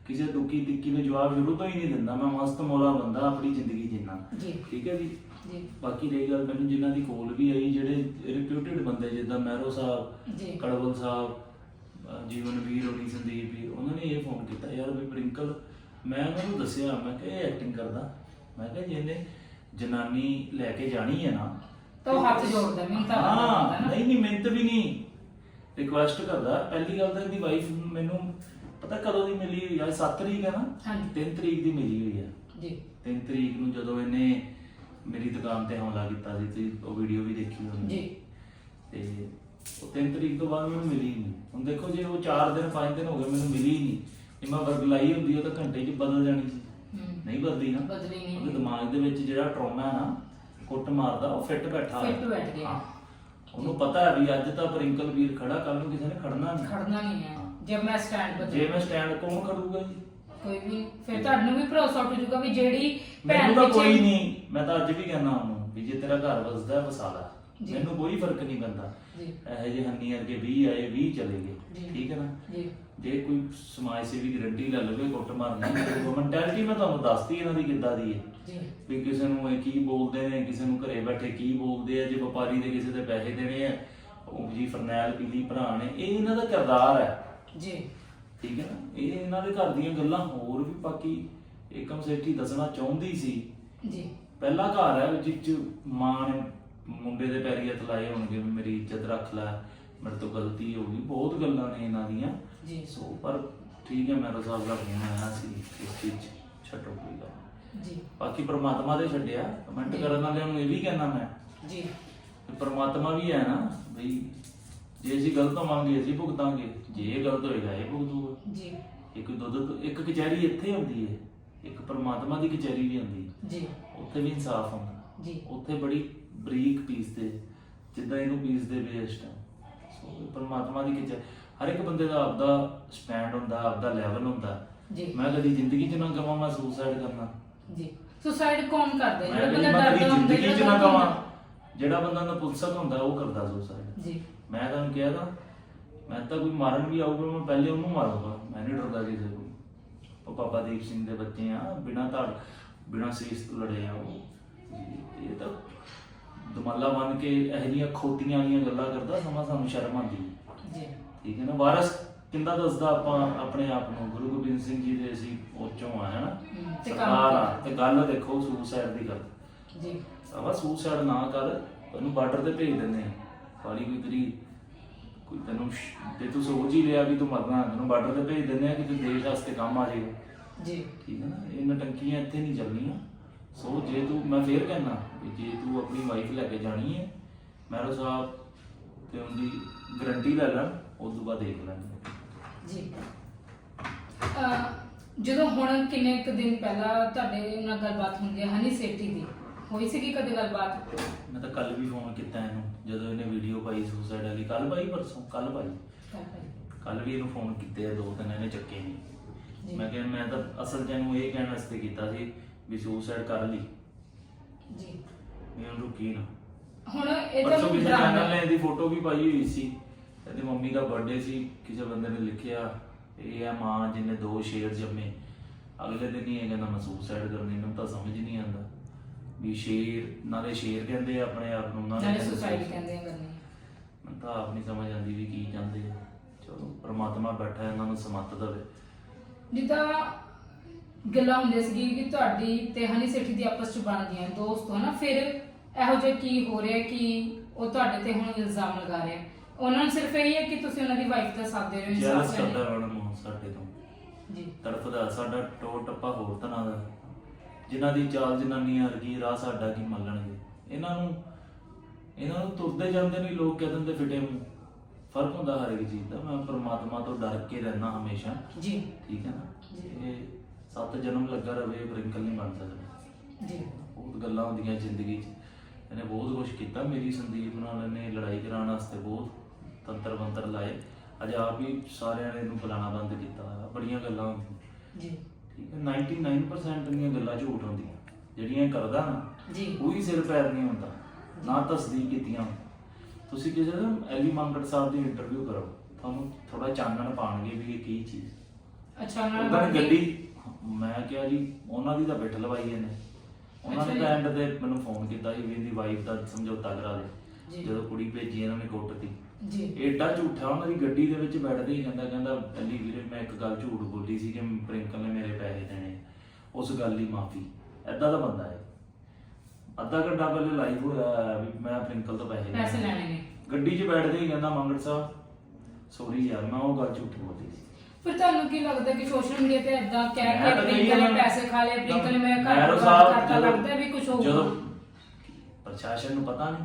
ਕਿਸੇ ਦੁੱਕੀ ਟਿੱਕੀ ਨੂੰ ਜਵਾਬ ਸ਼ੁਰੂ ਤੋਂ ਹੀ ਨਹੀਂ ਦਿੰਦਾ। ਮੈਂ ਮਸਤ ਮੌਲਾ ਬੰਦਾ ਆਪਣੀ ਜ਼ਿੰਦਗੀ ਜਿੰਨਾ।
ਜੀ।
ਠੀਕ ਹੈ ਜੀ?
ਜੀ।
ਬਾਕੀ ਰਹੀ ਗੱਲ ਮੈਨੂੰ ਜਿਨ੍ਹਾਂ ਦੀ ਕੋਲ ਵੀ ਆਈ ਜਿਹੜੇ ਰਿਪਿਊਟਡ ਬੰਦੇ ਜਿੱਦਾਂ ਮਹਿਰੋ ਸਾਹਿਬ ਕੜਵਲ ਸਾਹਿਬ ਅਹ ਜੀਵਨ ਵੀਰ ਹੋਣੀ ਸੰਦੀਪ ਵੀਰ ਉਹਨਾਂ ਨੇ ਇਹ ਫੋਨ ਕੀਤਾ ਯਾਰ ਵੀ ਪ੍ਰਿੰਕਲ ਮੈਂ ਉਹਨਾਂ ਨੂੰ ਦੱਸਿਆ ਮੈਂ ਕਿਹਾ ਇਹ ਐਕਟਿੰਗ ਕਰਦਾ। ਮੈਂ ਕਿਹਾ ਜੇ ਇਹਨੇ ਜਨਾਨੀ ਲੈ ਕੇ ਜਾਣੀ ਹੈ ਨਾ।
ਤਾਂ ਉਹ ਹੱਥ ਜੋੜਦਾ, ਮਿੰਨਤਾਂ ਕਰਦਾ
ਹਾਂ
ਹੁੰਦਾ ਨਾ।
ਨਹੀਂ ਨਹੀਂ ਮਿਹਨਤ ਵੀ ਨਹੀਂ ਰਿਕੁਐਸਟ ਕਰਦਾ। ਪਹਿਲੀ ਗੱਲ ਤਾਂ ਇਹਦੀ ਵਾਈਫ ਮੈਨੂੰ ਪਤਾ ਕਦੋਂ ਦੀ ਮਿਲੀ ਹੋਈ ਆ? 7 ਤਰੀਕ ਹੈ ਨਾ?
ਹਾਂਜੀ।
3 ਤਰੀਕ ਦੀ ਮਿਲੀ ਹੋਈ ਹੈ
ਜੀ।
3 ਤਰੀਕ ਨੂੰ ਜਦੋਂ ਇਹਨੇ ਮੇਰੀ ਦੁਕਾਨ ਤੇ ਹਮਲਾ ਕੀਤਾ ਸੀ ਤੇ ਉਹ ਵੀਡੀਓ ਵੀ ਦੇਖੀ ਹੋਣੀ।
ਜੀ।
ਤੇ ਉਹ 3 ਤਰੀਕ ਤੋਂ ਬਾਅਦ ਮੈਨੂੰ ਮਿਲੀ ਨਹੀਂ ਹੁਣ ਦੇਖੋ ਜੇ ਉਹ 4 ਦਿਨ 5 ਦਿਨ ਹੋ ਗਏ ਮੈਨੂੰ ਮਿਲੀ ਨਹੀਂ ਜੇ ਮੈਂ ਵਰਗਲਾਈ ਹੁੰਦੀ ਉਹ ਤਾਂ ਘੰਟੇ 'ਚ ਬਦਲ ਜਾਣੀ। ਸੀ ਨਹੀਂ ਬਦਲੀ ਨਾ।
ਬਦਲੀ ਨਹੀਂ।
ਉਹਦੇ ਦਿਮਾਗ ਦੇ ਵਿੱਚ ਜਿਹੜਾ ਟਰਾਮਾ ਹੈ ਨਾ ਕੁੱਟ ਮਾਰਦਾ ਉਹ ਫਿੱਟ ਬੈਠਾ।
ਫਿੱਟ ਬੈਠ ਗਿਆ।
ਉਹਨੂੰ ਪਤਾ ਹੈ ਵੀ ਅੱਜ ਤਾਂ ਪ੍ਰਿੰਕਲ ਵੀਰ ਖੜਾ ਕੱਲ ਨੂੰ ਕਿਸੇ ਨੇ ਖੜਨਾ ਨਹੀਂ
ਖੜਨਾ ਨਹੀਂ ਹੈ। ਜਦ ਮੈਂ ਸਟੈਂਡ
ਜੇ
ਬਦਲ
ਮੈਂ ਸਟੈਂਡ ਕੌਣ ਖੜੂਗਾ ਜੀ?
ਕੋਈ ਵੀ। ਫਿਰ ਤੁਹਾਨੂੰ ਵੀ ਭਰੋਸਾ ਉੱਠ ਜਾਊਗਾ ਵੀ ਜਿਹੜੀ ਭੈਣ ਪਿੱਛੇ-
ਕੋਈ ਨਹੀਂ ਮੈਂ ਤਾਂ ਅੱਜ ਵੀ ਕਹਿੰਦਾ ਉਹਨੂੰ ਵੀ ਜੇ ਤੇਰਾ ਘਰ ਵਸਦਾ ਵਸਾ ਲੈ।
ਜੀ।
ਮੈਨੂੰ ਕੋਈ ਫ਼ਰਕ ਨਹੀਂ ਪੈਂਦਾ।
ਜੀ।
ਇਹੋ ਜਿਹੇ ਹੰਨੀ ਅਰਗੇ 20 ਆਏ 20 ਚਲੇ ਗਏ।
ਜੀ।
ਠੀਕ ਹੈ ਨਾ?
ਜੀ।
ਜੇ ਕੋਈ ਸਮਾਜ ਸੇਵੀ ਗਰੰਟੀ ਲੈ ਲਵੇ ਕੁੱਟ ਮਾਰ ਨਹੀਂ ਕਰੂਗਾ ਮੈਂਟੈਲਿਟੀ ਮੈਂ ਤੁਹਾਨੂੰ ਦੱਸਤੀ ਇਹਨਾਂ ਦੀ ਕਿੱਦਾਂ ਦੀ ਹੈ।
ਜੀ।
ਵੀ ਕਿਸੇ ਨੂੰ ਇਹ ਕੀ ਬੋਲਦੇ ਨੇ ਕਿਸੇ ਨੂੰ ਘਰੇ ਬੈਠੇ ਕੀ ਬੋਲਦੇ ਆ ਜੇ ਵਪਾਰੀ ਦੇ ਕਿਸੇ ਦੇ ਪੈਸੇ ਦੇਣੇ ਆ ਉਹ ਜੀ ਫਰਨੈਲ ਪੀਲੀ ਭਰਾ ਨੇ ਇਹ ਇਹਨਾਂ ਦਾ ਕਿਰਦਾਰ ਹੈ।
ਜੀ।
ਠੀਕ ਹੈ ਨਾ? ਇਹ ਇਹਨਾਂ ਦੇ ਘਰ ਦੀਆਂ ਗੱਲਾਂ ਹੋਰ ਵੀ ਬਾਕੀ ਏਕਮ ਸੇਠੀ ਦੱਸਣਾ ਚਾਹੁੰਦੀ ਸੀ।
ਜੀ।
ਪਹਿਲਾ ਘਰ ਹੈ ਜਿਸ ਚ ਮਾਂ ਨੇ ਮੁੰਡੇ ਦੇ ਪੈਰੀ ਹੱਥ ਲਾਏ ਹੋਣਗੇ ਵੀ ਮੇਰੀ ਇੱਜ਼ਤ ਰੱਖ ਲੈ ਮੇਰੇ ਤੋਂ ਗਲਤੀ ਹੋ ਗਈ। ਬਹੁਤ ਗੱਲਾਂ ਨੇ ਇਹਨਾਂ ਦੀਆਂ।
ਜੀ।
ਸੋ ਪਰ ਠੀਕ ਹੈ ਮੇਰਾ ਸਾਹਿਬ ਦਾ ਫੋਨ ਆਇਆ ਸੀ ਇਸ ਚੀਜ਼ 'ਚ ਛੱਡੋ ਕੋਈ ਗੱਲ।
ਜੀ।
ਬਾਕੀ ਪ੍ਰਮਾਤਮਾ ਦੇ ਛੱਡਿਆ। ਕਮੈਂਟ। ਕਰਨ ਵਾਲਿਆਂ ਨੂੰ ਇਹ ਵੀ ਕਹਿਣਾ ਮੈਂ
ਜੀ।
ਪ੍ਰਮਾਤਮਾ ਵੀ ਹੈ ਨਾ ਬਈ ਜੇ ਅਸੀਂ ਗਲਤ ਹੋਵਾਂਗੇ ਅਸੀਂ ਭੁਗਤਾਂਗੇ। ਜੇ ਇਹ ਗਲਤ ਹੋਏਗਾ ਇਹ ਭੁਗਤੂਗਾ
ਜੀ।
ਇੱਕ ਦੁੱਧ ਇੱਕ ਕਚਹਿਰੀ ਇੱਥੇ ਹੁੰਦੀ ਹੈ। ਇੱਕ ਪ੍ਰਮਾਤਮਾ ਦੀ ਕਚਹਿਰੀ ਵੀ ਹੁੰਦੀ ਹੈ।
ਜੀ।
ਉੱਥੇ ਵੀ ਇਨਸਾਫ ਹੁੰਦਾ।
ਜੀ।
ਉੱਥੇ ਬੜੀ ਬਰੀਕ ਪੀਸਦੇ ਜਿੱਦਾਂ ਇਹਨੂੰ ਪੀਸਦੇ ਵੇਸਟ ਸੋ ਪਰਮਾਤਮਾ ਦੀ ਕਿਤੇ ਹਰ ਇੱਕ ਬੰਦੇ ਦਾ ਆਪਦਾ ਸਟੈਂਡ ਹੁੰਦਾ ਆਪਦਾ ਲੈਵਲ ਹੁੰਦਾ।
ਜੀ।
ਮੈਂ ਕਦੀ ਜ਼ਿੰਦਗੀ 'ਚ ਨਾ ਕਵਾਂ ਮੈਂ ਸੁਸਾਈਡ ਕਰਨਾ।
ਜੀ। ਸੁਸਾਈਡ ਕੌਣ ਕਰਦਾ? ਹੈ?
ਮੈਂ
ਜਿਹੜਾ
ਕਦੀ
ਬੰਦਾ
ਕਦੀ
ਡਰਦਾ ਹੁੰਦਾ
ਜ਼ਿੰਦਗੀ 'ਚ
ਜਿਹੜਾ
ਨਾ ਕਵਾਂ ਜਿਹੜਾ ਬੰਦਾ ਨਪੁੰਸਕ ਹੁੰਦਾ ਉਹ ਕਰਦਾ ਸੁਸਾਈਡ
ਜੀ।
ਮੈਂ ਤੁਹਾਨੂੰ ਕਿਹਾ ਤਾਂ ਮੈਂ ਤਾਂ ਕੋਈ ਮਾਰਨ ਵੀ ਆਊਗਾ ਮੈਂ ਪਹਿਲੇ ਉਹਨੂੰ ਮਾਰੂੰਗਾ। ਮੈਂ ਨਹੀਂ ਡਰਦਾ ਕਿਸੇ ਕੋਲ ਉਹ ਬਾਬਾ ਦੀਪ ਸਿੰਘ ਦੇ ਬੱਚੇ ਆ ਬਿਨਾਂ ਧੜ। ਬਿਨਾਂ ਸੀਸ ਤੋਂ ਲੜੇ ਆ ਉਹ। ਇਹ ਤਾਂ ਦਮਾਲਾ ਬਣ ਕੇ ਇਹੋ ਜਿਹੀਆਂ ਖੋਟੀਆਂ ਵਾਲੀਆਂ ਗੱਲਾਂ ਕਰਦਾ ਸਮਾਂ ਸਾਨੂੰ ਸ਼ਰਮ ਆਉਂਦੀ।
ਜੀ।
ਠੀਕ ਹੈ ਨਾ ਵਾਰਸ ਕਿੰਦਾ ਦੱਸਦਾ ਆਪਾਂ ਆਪਣੇ ਆਪ ਨੂੰ? ਗੁਰੂ ਗੋਬਿੰਦ ਸਿੰਘ ਜੀ ਦੇ ਅਸੀਂ ਉੱਚੋਂ ਆ ਹੈ ਨਾ
ਹਮ, ਤੇ ਕੰਮ
ਸਰਕਾਰ ਆ ਤੇ ਗੱਲ ਦੇਖੋ ਸੁਸਾਈਡ ਦੀ ਗੱਲ।
ਜੀ।
ਆਵਾ ਸੁਸਾਈਡ ਨਾ ਕਰ ਤੈਨੂੰ ਬਾਰਡਰ ਤੇ ਭੇਜ ਦਿੰਦੇ ਆ ਕਾਲੀ ਕੋਈ ਤੇਰੀ ਕੋਈ ਤੈਨੂੰ ਜੇ ਤੂੰ ਸੋਚ ਹੀ ਲਿਆ ਵੀ ਤੂੰ ਮਰਨਾ ਤੈਨੂੰ ਬਾਰਡਰ ਤੇ ਭੇਜ ਦਿੰਦੇ ਆ ਕਿ ਤੂੰ ਦੇਸ਼ ਵਾਸਤੇ ਕੰਮ ਆ ਜਾਏਗਾ
ਜੀ।
ਠੀਕ ਹੈ ਨਾ? ਇਹ ਨਟੰਕੀਆਂ ਇੱਥੇ ਨਹੀਂ ਚੱਲਣੀਆਂ। ਸੋ ਜੇ ਤੂੰ ਮੈਂ ਫੇਰ ਕਹਿਣਾ ਵੀ ਜੇ ਤੂੰ ਆਪਣੀ ਵਾਈਫ ਲੈ ਕੇ ਜਾਣੀ ਹੈ ਮੈਰੋ ਸਾਹਿਬ ਤੇ ਉਹਦੀ ਗਰੰਟੀ ਲੈ ਲੈਣ ਉਸ ਤੋਂ ਬਾਅਦ ਦੇਖ ਲੈਣਗੇ
ਜੀ। ਅਹ, ਜਦੋਂ ਹੁਣ ਕਿੰਨੇ ਕੁ ਦਿਨ ਪਹਿਲਾਂ ਤੁਹਾਡੇ ਨਾਲ ਗੱਲਬਾਤ ਹੁੰਦੀ ਹੈ ਹਨੀ ਸੇਠੀ ਦੀ? ਹੋਈ ਸੀਗੀ ਕਦੇ ਗੱਲਬਾਤ?
ਮੈਂ ਤਾਂ ਕੱਲ ਵੀ ਫੋਨ ਕੀਤਾ ਇਹਨੂੰ ਜਦੋਂ ਇਹਨੇ ਵੀਡੀਓ ਪਾਈ ਸੁਸਾਈਡ ਵਾਲੀ। ਕੱਲ ਪਾਈ ਪਰਸੋਂ? ਕੱਲ ਪਾਈ। ਕੱਲ ਵੀ ਇਹਨੂੰ ਫੋਨ ਕੀਤੇ ਆ ਦੋ ਤਿੰਨ ਇਹਨੇ ਚੱਕੇ ਨਹੀਂ। ਮੈਂ ਕਿਹਾ ਮੈਂ ਤਾਂ ਅਸਲ ਚ ਇਹਨੂੰ ਇਹ ਕਹਿਣ ਵਾਸਤੇ ਕੀਤਾ ਸੀ ਵੀ ਸੁਸਾਈਡ ਕਰ ਲਈ।
ਜੀ।
ਉਹਨੂੰ ਰੁਕੀ ਨਾ।
ਹੁਣ ਇਹ
ਪਰਸੋਂ
ਤਾਂ ਡਰਾਮਾ
ਨੇ ਇਹਦੀ ਫੋਟੋ ਵੀ ਪਾਈ ਹੋਈ ਸੀ। ਇਹਦੀ ਮੰਮੀ ਦਾ ਬਰਥਡੇ ਸੀ। ਕਿਸੇ ਬੰਦੇ ਨੇ ਲਿਖਿਆ ਇਹ ਆ ਮਾਂ ਜਿਹਨੇ ਦੋ ਸ਼ੇਰ ਜੰਮੇ। ਅਗਲੇ ਦਿਨ ਹੀ ਇਹ ਕਹਿੰਦਾ ਮੈਂ ਸੁਸਾਈਡ ਕਰਨੀ ਨੂੰ ਤਾਂ ਸਮਝ ਨਹੀਂ ਆਉਂਦਾ। ਵੀ ਸ਼ੇਰ ਨਾਲੇ ਸ਼ੇਰ ਕਹਿੰਦੇ ਆ ਆਪਣੇ ਆਪ ਨੂੰ
ਨਾਲੇ
suicide।
ਕਹਿੰਦੇ ਆ ਕਰਨੀ।
ਮੈਨੂੰ ਤਾਂ ਆਪ ਨਹੀਂ ਸਮਝ ਆਉਂਦੀ ਵੀ ਕੀ ਚਾਹੁੰਦੇ ਆ। ਚਲੋ ਪ੍ਰਮਾਤਮਾ ਬੈਠਾ ਇਹਨਾਂ ਨੂੰ ਸਮੱਤ ਦੇਵੇ।
ਜਿੱਦਾਂ ਗੱਲਾਂ ਹੁੰਦੀਆਂ ਸੀ ਕਿ ਤੁਹਾਡੀ ਤੇ ਹਨੀ ਸੇਠੀ ਦੀ ਆਪਸ ਚ ਬਣਦੀਆਂ ਦੋਸਤ ਹੋ ਨਾ ਫਿਰ ਇਹੋ ਜਿਹਾ ਕੀ ਹੋ ਰਿਹਾ ਕਿ ਉਹ ਤੁਹਾਡੇ ਤੇ ਹੁਣ ਇਲਜ਼ਾਮ ਲਗਾ ਰਿਹਾ? ਉਹਨਾਂ ਨੂੰ ਸਿਰਫ ਇਹ ਹੈ ਕਿ ਤੁਸੀਂ ਉਹਨਾਂ ਦੀ ਵਾਈਫ ਦਾ ਸਾਥ ਦੇ ਰਹੇ ਹੋ
ਜੈਲਸ
ਇਨਸਾਫ
ਕਰਦਾ
ਲੈਣ
ਉਹ ਸਾਡੇ ਤੋਂ।
ਜੀ।
ਤੜਫਦਾ ਸਾਡਾ ਟੋ ਟੱਪਾ ਹੋਰ ਤਰ੍ਹਾਂ ਦਾ ਜਿਨ੍ਹਾਂ ਦੀ ਚਾਲ ਜਨਾਨੀ ਵਰਗੀ ਰਾਹ ਸਾਡਾ ਕੀ ਮੰਨਣਗੇ? ਇਹਨਾਂ ਨੂੰ ਇਹਨਾਂ ਨੂੰ ਤੁਰਦੇ ਜਾਂਦੇ ਨਹੀਂ ਲੋਕ ਕਹਿ ਦਿੰਦੇ ਫਿਟੇ ਮੂੰਹ। ਫ਼ਰਕ ਹੁੰਦਾ ਹਰ ਇੱਕ ਚੀਜ਼ ਦਾ ਮੈਂ ਪ੍ਰਮਾਤਮਾ ਤੋਂ ਡਰ ਕੇ ਰਹਿਣਾ ਹਮੇਸ਼ਾ।
ਜੀ।
ਠੀਕ ਹੈ ਨਾ। ਇਹ ਸੱਤ ਜਨਮ ਲੱਗਾ ਰਵੇ ਬ੍ਰਿੰਕਲ ਨਹੀਂ ਬਣ ਸਕਦਾ।
ਜੀ।
ਬਹੁਤ ਗੱਲਾਂ ਹੁੰਦੀਆਂ ਜ਼ਿੰਦਗੀ 'ਚ। ਇਹਨੇ ਬਹੁਤ ਕੁਝ ਕੀਤਾ। ਮੇਰੀ ਸੰਦੀਪ ਨਾਲ ਇਹਨੇ ਲੜਾਈ ਕਰਾਉਣ ਵਾਸਤੇ ਬਹੁਤ ਤੰਤਰ ਮੰਤਰ ਲਾਏ। ਅੱਜ ਆਪ ਹੀ ਸਾਰਿਆਂ ਨੇ ਇਹਨੂੰ ਬੁਲਾਣਾ ਬੰਦ ਕੀਤਾ ਬੜੀਆਂ ਗੱਲਾਂ ਹੁੰਦੀਆਂ।
ਜੀ।
ਠੀਕ ਹੈ 99% ਦੀਆਂ ਗੱਲਾਂ ਝੂਠ ਹੁੰਦੀਆਂ। ਜਿਹੜੀਆਂ ਕਰਦਾ ਨਾ
ਜੀ।
ਕੋਈ ਸਿਰ ਪੈਰ ਨਹੀਂ ਹੁੰਦਾ। ਨਾ ਤਸਦੀਕ ਕੀਤੀਆਂ ਤੁਸੀਂ ਕਿਸੇ ਦਿਨ ਐਲੀ ਮੰਗੜ ਸਾਹਿਬ ਦੀ ਇੰਟਰਵਿਊ ਕਰੋ ਤੁਹਾਨੂੰ ਥੋੜਾ ਚਾਨਣ ਪਾਣਗੇ ਵੀ ਇਹ ਕੀ ਚੀਜ਼।
ਅੱਛਾ ਉਹਨਾਂ
ਨੇ ਗੱਡੀ ਮੈਂ ਕਿਹਾ ਜੀ ਉਹਨਾਂ ਦੀ ਤਾਂ ਬਿੱਠ ਲਵਾਈ ਇਹਨੇ ਉਹਨਾਂ ਨੇ ਤਾਂ
ਜੀ।
ਐਂਡ ਤੇ ਮੈਨੂੰ ਫੋਨ ਕੀਤਾ ਸੀ ਵੀ ਇਹਦੀ ਵਾਈਫ ਦਾ ਸਮਝੌਤਾ ਕਰਾ ਦੇ।
ਜੀ।
ਜਦੋਂ ਕੁੜੀ ਭੇਜੀ ਇਹਨਾਂ ਨੇ ਕੁੱਟਤੀ
ਜੀ।
ਏਡਾ ਝੂਠਾ ਉਹਨਾਂ ਦੀ ਗੱਡੀ ਦੇ ਵਿੱਚ ਬੈਠਦੇ ਹੀ ਕਹਿੰਦਾ ਕਹਿੰਦਾ ਅੱਲੀ ਵੀਰੇ ਮੈਂ ਇੱਕ ਗੱਲ ਝੂਠ ਬੋਲੀ ਸੀ ਕਿ ਪ੍ਰਿੰਕਲ ਨੇ ਮੇਰੇ ਪੈਸੇ ਦੇਣੇ। ਉਸ ਗੱਲ ਦੀ ਮਾਫੀ। ਐਦਾਂ ਦਾ ਬੰਦਾ ਹੈ। ਅੱਧਾ ਘੰਟਾ ਪਹਿਲੇ ਲਾਈਵ ਹੋਇਆ ਵੀ ਮੈਂ ਪ੍ਰਿੰਕਲ ਤੋਂ ਪੈਸੇ
ਪੈਸੇ ਲੈਣੇ ਨੇ।
ਗੱਡੀ 'ਚ ਬੈਠਦੇ ਹੀ ਕਹਿੰਦਾ ਮੰਗੜ ਸਾਹਿਬ ਸੌਰੀ ਯਾਰ ਮੈਂ ਉਹ ਗੱਲ ਝੂਠ ਬੋਲੀ ਸੀ।
ਫਿਰ ਤੁਹਾਨੂੰ ਕੀ ਲੱਗਦਾ ਕਿ ਸੋਸ਼ਲ ਮੀਡੀਆ ਤੇ ਏਦਾਂ ਕਹਿ
ਮੈਂ
ਕੇ
ਤਾਂ ਕਹੀ
ਪ੍ਰਿੰਕਲ ਨੇ
ਜਾਂਦਾ-
ਪੈਸੇ ਖਾ ਲਏ ਪ੍ਰਿੰਕਲ ਨੇ ਮੈਂ ਘਰ ਬਰਬਾਦ
ਸਾਹਿਬ
ਕਰਤਾ
ਜਦੋਂ-
ਲੱਗਦਾ ਵੀ ਕੁਝ ਹੋਊਗਾ।
ਜਦੋਂ ਪ੍ਰਸ਼ਾਸਨ ਨੂੰ ਪਤਾ ਨਹੀਂ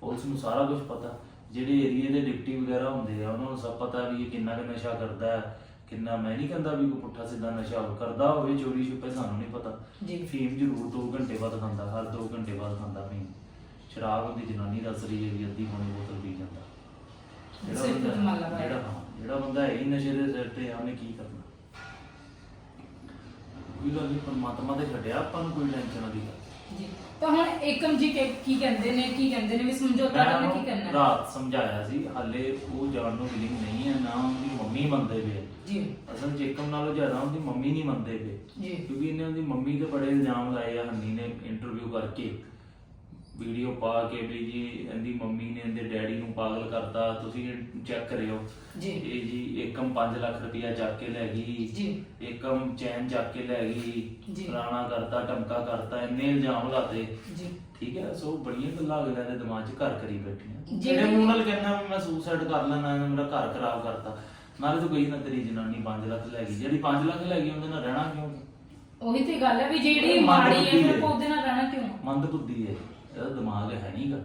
ਪੁਲਿਸ ਨੂੰ ਸਾਰਾ ਕੁਝ ਪਤਾ। ਜਿਹੜੇ ਏਰੀਏ ਦੇ ਡਿਪਟੀ ਵਗੈਰਾ ਹੁੰਦੇ ਆ ਉਹਨਾਂ ਨੂੰ ਸਭ ਪਤਾ ਵੀ ਇਹ ਕਿੰਨਾ ਕੁ ਨਸ਼ਾ ਕਰਦਾ ਹੈ। ਕਿੰਨਾ ਮੈਂ ਨਹੀਂ ਕਹਿੰਦਾ ਵੀ ਕੋਈ ਪੁੱਠਾ ਸਿੱਧਾ ਨਸ਼ਾ ਉਹ ਕਰਦਾ ਹੋਵੇ ਚੋਰੀ ਛੁਪੇ ਸਾਨੂੰ ਨਹੀਂ ਪਤਾ।
ਜੀ।
ਫੀਮ ਜ਼ਰੂਰ 2 ਘੰਟੇ ਬਾਅਦ ਖਾਂਦਾ ਹਰ 2 ਘੰਟੇ ਬਾਅਦ ਖਾਂਦਾ ਫੀਮ। ਸ਼ਰਾਬ ਉਹਦੀ ਜਨਾਨੀ ਦੱਸ ਰਹੀ ਹੈ ਵੀ ਅੱਧੀ ਪੌਣੀ ਬੋਤਲ ਪੀ ਜਾਂਦਾ।
ਸਿਰ ਤੇ
ਬੰਦਾ-
ਧਮਾਲਾ ਪਾਇਆ।
ਜਿਹੜਾ ਹਾਂ, ਜਿਹੜਾ ਬੰਦਾ ਹੈ ਹੀ ਨਸ਼ੇ ਦੇ ਸਿਰ ਤੇ ਆ, ਉਹਨੇ ਕੀ ਕਰਨਾ? ਕੋਈ ਗੱਲ ਨਹੀਂ ਪਰਮਾਤਮਾ ਦੇ ਛੱਡਿਆ ਆਪਾਂ ਨੂੰ ਕੋਈ ਟੈਨਸ਼ਨ ਵਾਲੀ ਗੱਲ
ਜੀ। ਤਾਂ ਹੁਣ ਏਕਮ ਜੀ ਕਿ- ਕੀ ਕਹਿੰਦੇ ਨੇ ਕੀ ਕਹਿੰਦੇ ਨੇ? ਵੀ ਸਮਝੌਤਾ
ਮੈਂ
ਕਰਨਾ ਕੀ
ਉਹਨੂੰ
ਕਰਨਾ?
ਰਾਤ ਸਮਝਾਇਆ ਸੀ ਹਾਲੇ ਉਹ ਜਾਣ ਨੂੰ ਵਿਲਿੰਗ ਨਹੀਂ ਹੈ ਨਾ ਉਹਦੀ ਮੰਮੀ ਮੰਨਦੇ ਪਏ
ਜੀ।
ਅਸਲ ਚੇਕਮ ਨਾਲੋਂ ਜ਼ਿਆਦਾ ਉਹਦੀ ਮੰਮੀ ਨਹੀਂ ਮੰਨਦੇ ਪਏ।
ਜੀ।
ਕਿਉਂਕਿ ਇਹਨੇ ਉਹਦੀ ਮੰਮੀ ਤੇ ਬੜੇ ਇਲਜ਼ਾਮ ਲਾਏ ਆ ਹੰਨੀ ਨੇ ਇੰਟਰਵਿਊ ਕਰਕੇ। ਵੀਡੀਓ ਪਾ ਕੇ ਵੀ ਜੀ ਇਹਦੀ ਮੰਮੀ ਨੇ ਇਹਦੇ ਡੈਡੀ ਨੂੰ ਪਾਗਲ ਕਰਤਾ ਤੁਸੀਂ ਚੈੱਕ ਕਰਿਓ।
ਜੀ।
ਇਹ ਜੀ ਏਕਮ 5 ਲੱਖ ਰੁਪਇਆ ਚੱਕ ਕੇ ਲੈ ਗਈ।
ਜੀ।
ਏਕਮ ਚੈਨ ਚੱਕ ਕੇ ਲੈ ਗਈ।
ਜੀ।
ਕਰਤਾ ਟਮਕਾ ਕਰਤਾ ਇੰਨੇ ਇਲਜ਼ਾਮ ਲਾਤੇ।
ਜੀ।
ਠੀਕ ਹੈ ਸੋ ਬੜੀਆਂ ਗੱਲਾਂ ਅਗਲਿਆਂ ਦੇ ਦਿਮਾਗ 'ਚ ਘਰ ਕਰੀ ਬੈਠੀਆਂ।
ਜਿਹੜੇ-
ਜਿਹੜੇ ਮੂੰਹ ਨਾਲ ਕਹਿੰਦਾ ਵੀ ਮੈਂ ਸੁਸਾਈਡ ਕਰ ਲੈਣਾ ਇਹਨੇ ਮੇਰਾ ਘਰ ਖਰਾਬ ਕਰਤਾ। ਨਾਲੇ ਤੂੰ ਗਈ ਨਾ ਤੇਰੀ ਜਨਾਨੀ 5 ਲੱਖ ਲੈ ਗਈ। ਜਿਹੜੀ 5 ਲੱਖ ਲੈ ਗਈ ਉਹਦੇ ਨਾਲ ਰਹਿਣਾ ਕਿਉਂ?
ਉਹੀ ਤੇ ਗੱਲ ਹੈ ਵੀ ਜਿਹੜੀ
ਮੰਦ
ਮਾੜੀ ਹੈ
ਬੁੱਧੀ
ਫਿਰ
ਹੈ।
ਆਪਾਂ ਉਹਦੇ ਨਾਲ ਰਹਿਣਾ ਕਿਉਂ?
ਮੰਦ ਬੁੱਧੀ ਹੈ। ਇਹਦਾ ਦਿਮਾਗ ਹੈ ਨਹੀਂਗਾ।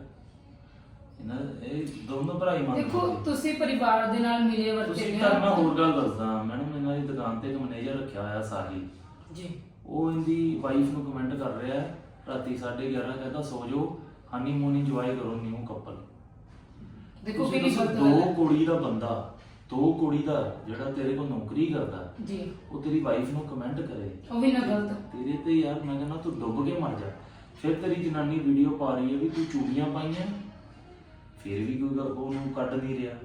ਇਹਨਾਂ ਇਹ ਦੋਨੋਂ ਭਰਾ ਹੀ ਮੰਦ
ਦੇਖੋ
ਬੁੱਧੀ ਹੈ।
ਤੁਸੀਂ ਪਰਿਵਾਰ ਦੇ ਨਾਲ ਮਿਲੇ ਵਰਤੇ
ਤੁਸੀਂ
ਰਹੇ
ਤਾਂ
ਹੋ।
ਮੈਂ ਹੋਰ ਗੱਲ ਦੱਸਦਾ। ਮੈਡਮ ਇਹਨਾਂ ਦੀ ਦੁਕਾਨ ਤੇ ਇੱਕ ਮੈਨੇਜਰ ਰੱਖਿਆ ਹੋਇਆ ਸਾਹਿਲ
ਜੀ।
ਉਹ ਇਹਦੀ ਵਾਈਫ ਨੂੰ ਕਮੈਂਟ ਕਰ ਰਿਹਾ ਹੈ, ਰਾਤੀ 11:30 ਕਹਿੰਦਾ ਸੋ ਜਾਓ ਹਨੀਮੂਨ ਇੰਜੋਏ ਕਰੋ ਨਿਊ ਕਪਲ
ਦੇਖੋ
ਤੁਸੀਂ
ਕਿੰਨੀ
ਦੱਸੋ,
ਗਲਤ ਗੱਲ
ਦੋ
ਹੈ
ਕੁੜੀ ਦਾ ਬੰਦਾ। ਦੋ ਕੁੜੀ ਦਾ ਜਿਹੜਾ ਤੇਰੇ ਕੋਲ ਨੌਕਰੀ ਕਰਦਾ
ਜੀ।
ਉਹ ਤੇਰੀ ਵਾਈਫ ਨੂੰ ਕਮੈਂਟ ਕਰੇ।
ਉਹ ਵੀ ਨਾ ਗਲਤ।
ਤੇਰੇ ਤੇ ਯਾਰ ਮੈਂ ਕਹਿੰਦਾ ਤੂੰ ਡੁੱਬ ਕੇ ਮਰ ਜਾ। ਫਿਰ ਤੇਰੀ ਜਨਾਨੀ ਵੀਡੀਓ ਪਾ ਰਹੀ ਹੈ ਵੀ ਤੂੰ ਚੂੜੀਆਂ ਪਾਈਆਂ। ਫਿਰ ਵੀ ਕੋਈ ਗੱਲ ਉਹਨੂੰ ਕੱਢ ਨਹੀਂ ਰਿਹਾ।